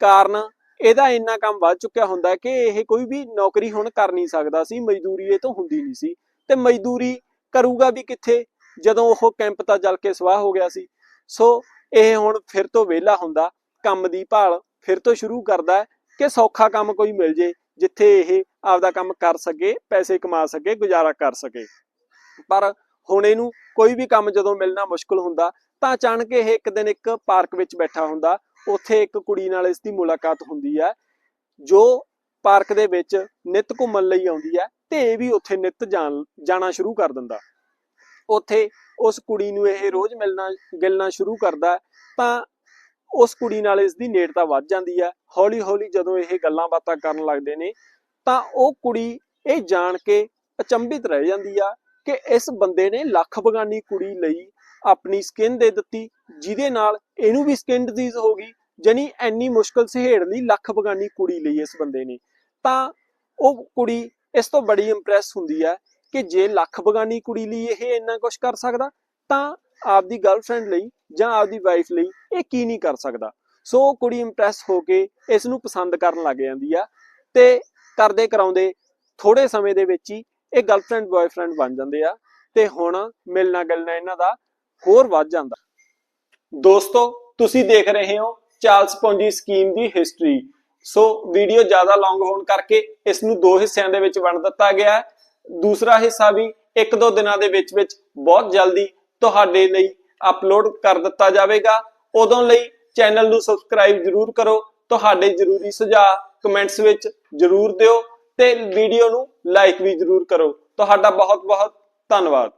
ਕਾਰਨ ਇਹਦਾ ਇੰਨਾ ਕੰਮ ਵੱਧ ਚੁੱਕਿਆ ਹੁੰਦਾ ਕਿ ਇਹ ਕੋਈ ਵੀ ਨੌਕਰੀ ਹੁਣ ਕਰ ਨਹੀਂ ਸਕਦਾ ਸੀ, ਮਜ਼ਦੂਰੀ ਇਹ ਤੋਂ ਹੁੰਦੀ ਨਹੀਂ ਸੀ। ਤੇ ਮਜ਼ਦੂਰੀ ਕਰੂਗਾ ਵੀ ਕਿੱਥੇ? ਜਦੋਂ ਉਹ ਕੈਂਪ ਤਾਂ ਜਲ ਕੇ ਸਵਾਹ ਹੋ ਗਿਆ ਸੀ। ਸੋ ਇਹ ਹੁਣ ਫਿਰ ਤੋਂ ਵਿਹਲਾ ਹੁੰਦਾ, ਕੰਮ ਦੀ ਭਾਲ ਫਿਰ ਤੋਂ ਸ਼ੁਰੂ ਕਰਦਾ ਕਿ ਸੌਖਾ ਕੰਮ ਕੋਈ ਮਿਲ ਜੇ। ਜਿੱਥੇ ਇਹ ਆਪਦਾ ਕੰਮ ਕਰ ਸਕੇ, ਪੈਸੇ ਕਮਾ ਸਕੇ, ਗੁਜ਼ਾਰਾ ਕਰ ਸਕੇ। ਪਰ ਹੁਣ ਇਹਨੂੰ ਕੋਈ ਵੀ ਕੰਮ ਜਦੋਂ ਮਿਲਣਾ ਮੁਸ਼ਕਲ ਹੁੰਦਾ, ਤਾਂ ਅਚਾਨਕ ਇਹ ਇੱਕ ਦਿਨ ਇੱਕ ਪਾਰਕ ਵਿੱਚ ਬੈਠਾ ਹੁੰਦਾ। ਉੱਥੇ ਇੱਕ ਕੁੜੀ ਨਾਲ ਇਸ ਦੀ ਮੁਲਾਕਾਤ ਹੁੰਦੀ ਹੈ, ਜੋ ਪਾਰਕ ਦੇ ਵਿੱਚ ਨਿਤ ਘੁੰਮਣ ਲਈ ਆਉਂਦੀ ਹੈ ਤੇ ਇਹ ਵੀ ਉੱਥੇ ਨਿਤ ਜਾਣ, ਜਾਣਾ ਸ਼ੁਰੂ ਕਰ ਦਿੰਦਾ। ਉੱਥੇ ਉਸ ਕੁੜੀ ਨੂੰ ਇਹ ਰੋਜ਼ ਮਿਲਣਾ, ਗਿਲਣਾ ਸ਼ੁਰੂ ਕਰਦਾ ਤਾਂ ਉਸ ਕੁੜੀ ਨਾਲ ਇਸ ਦੀ ਨੇੜਤਾ ਵੱਧ ਜਾਂਦੀ ਹੈ ਹੌਲੀ ਹੌਲੀ ਜਦੋਂ ਇਹ ਗੱਲਾਂ ਬਾਤਾਂ ਕਰਨ ਲੱਗਦੇ ਨੇ, ਤਾਂ ਉਹ ਕੁੜੀ ਇਹ ਜਾਣ ਕੇ ਅਚੰਭਿਤ ਰਹਿ ਜਾਂਦੀ ਆ ਕਿ ਇਸ ਬੰਦੇ ਨੇ ਲੱਖ ਬਗਾਨੀ ਕੁੜੀ ਲਈ ਆਪਣੀ ਸਕਿਨ ਦੇ ਦਿੱਤੀ, ਜਿਹਦੇ ਨਾਲ ਇਹਨੂੰ ਵੀ ਸਕਿਨ ਡਿਜ਼ੀਜ਼ ਹੋ ਗਈ ਜਾਨੀ ਐਨੀ ਮੁਸ਼ਕਲ ਸਹੇੜ ਲਈ ਲੱਖ ਬਗਾਨੀ ਕੁੜੀ ਲਈ ਇਸ ਬੰਦੇ ਨੇ। ਤਾਂ ਉਹ ਕੁੜੀ ਇਸ ਤੋਂ ਬੜੀ ਇੰਪ੍ਰੈਸ ਹੁੰਦੀ ਹੈ ਕਿ ਜੇ ਲੱਖ ਬਗਾਨੀ ਕੁੜੀ ਲਈ ਇਹ ਇੰਨਾ ਕੁਝ ਕਰ ਸਕਦਾ, ਤਾਂ ਆਪਦੀ ਗਰਲਫ੍ਰੈਂਡ ਲਈ ਜਾਂ ਆਪਦੀ ਵਾਈਫ ਲਈ ਇਹ ਕੀ ਨਹੀਂ ਕਰ ਸਕਦਾ। ਸੋ ਕੁੜੀ ਇੰਪ੍ਰੈਸ ਹੋ ਕੇ ਇਸ ਨੂੰ ਪਸੰਦ ਕਰਨ ਲੱਗ ਜਾਂਦੀ ਆ ਤੇ ਕਰਦੇ ਕਰਾਉਂਦੇ ਥੋੜੇ ਸਮੇਂ ਦੇ ਵਿੱਚ ਹੀ ਇਹ ਗਰਲਫ੍ਰੈਂਡ ਬॉयਫ੍ਰੈਂਡ ਬਣ ਜਾਂਦੇ ਆ ਤੇ ਹੁਣ ਮਿਲਣਾ ਗਿਲਣਾ ਇਹਨਾਂ ਦਾ ਹੋਰ ਵੱਧ ਜਾਂਦਾ। ਦੋਸਤੋ, ਤੁਸੀਂ ਦੇਖ ਰਹੇ ਹੋ ਚਾਰਲਸ ਪੌਂਜੀ ਸਕੀਮ ਦੀ ਹਿਸਟਰੀ ਸੋ ਵੀਡੀਓ ਜ਼ਿਆਦਾ ਲੌਂਗ ਹੋਣ ਕਰਕੇ ਇਸ ਨੂੰ ਦੋ ਹਿੱਸਿਆਂ ਦੇ ਵਿੱਚ ਵੰਡ ਦਿੱਤਾ ਗਿਆ। ਹੈ ਦੂਸਰਾ ਹਿੱਸਾ ਵੀ ਇੱਕ ਦੋ ਦਿਨਾਂ ਦੇ ਵਿੱਚ ਵਿੱਚ ਬਹੁਤ ਜਲਦੀ ਤੁਹਾਡੇ ਲਈ ਅਪਲੋਡ ਕਰ ਦਿੱਤਾ ਜਾਵੇਗਾ। ਉਦੋਂ ਲਈ ਚੈਨਲ ਨੂੰ ਸਬਸਕ੍ਰਾਈਬ ਜਰੂਰ ਕਰੋ। ਤੁਹਾਡੇ ਜ਼ਰੂਰੀ ਸੁਝਾਅ ਕਮੈਂਟਸ ਵਿੱਚ ਜਰੂਰ ਦਿਓ ਤੇ ਵੀਡੀਓ ਨੂੰ ਲਾਈਕ ਵੀ ਜਰੂਰ ਕਰੋ। ਤੁਹਾਡਾ ਬਹੁਤ ਬਹੁਤ ਧੰਨਵਾਦ।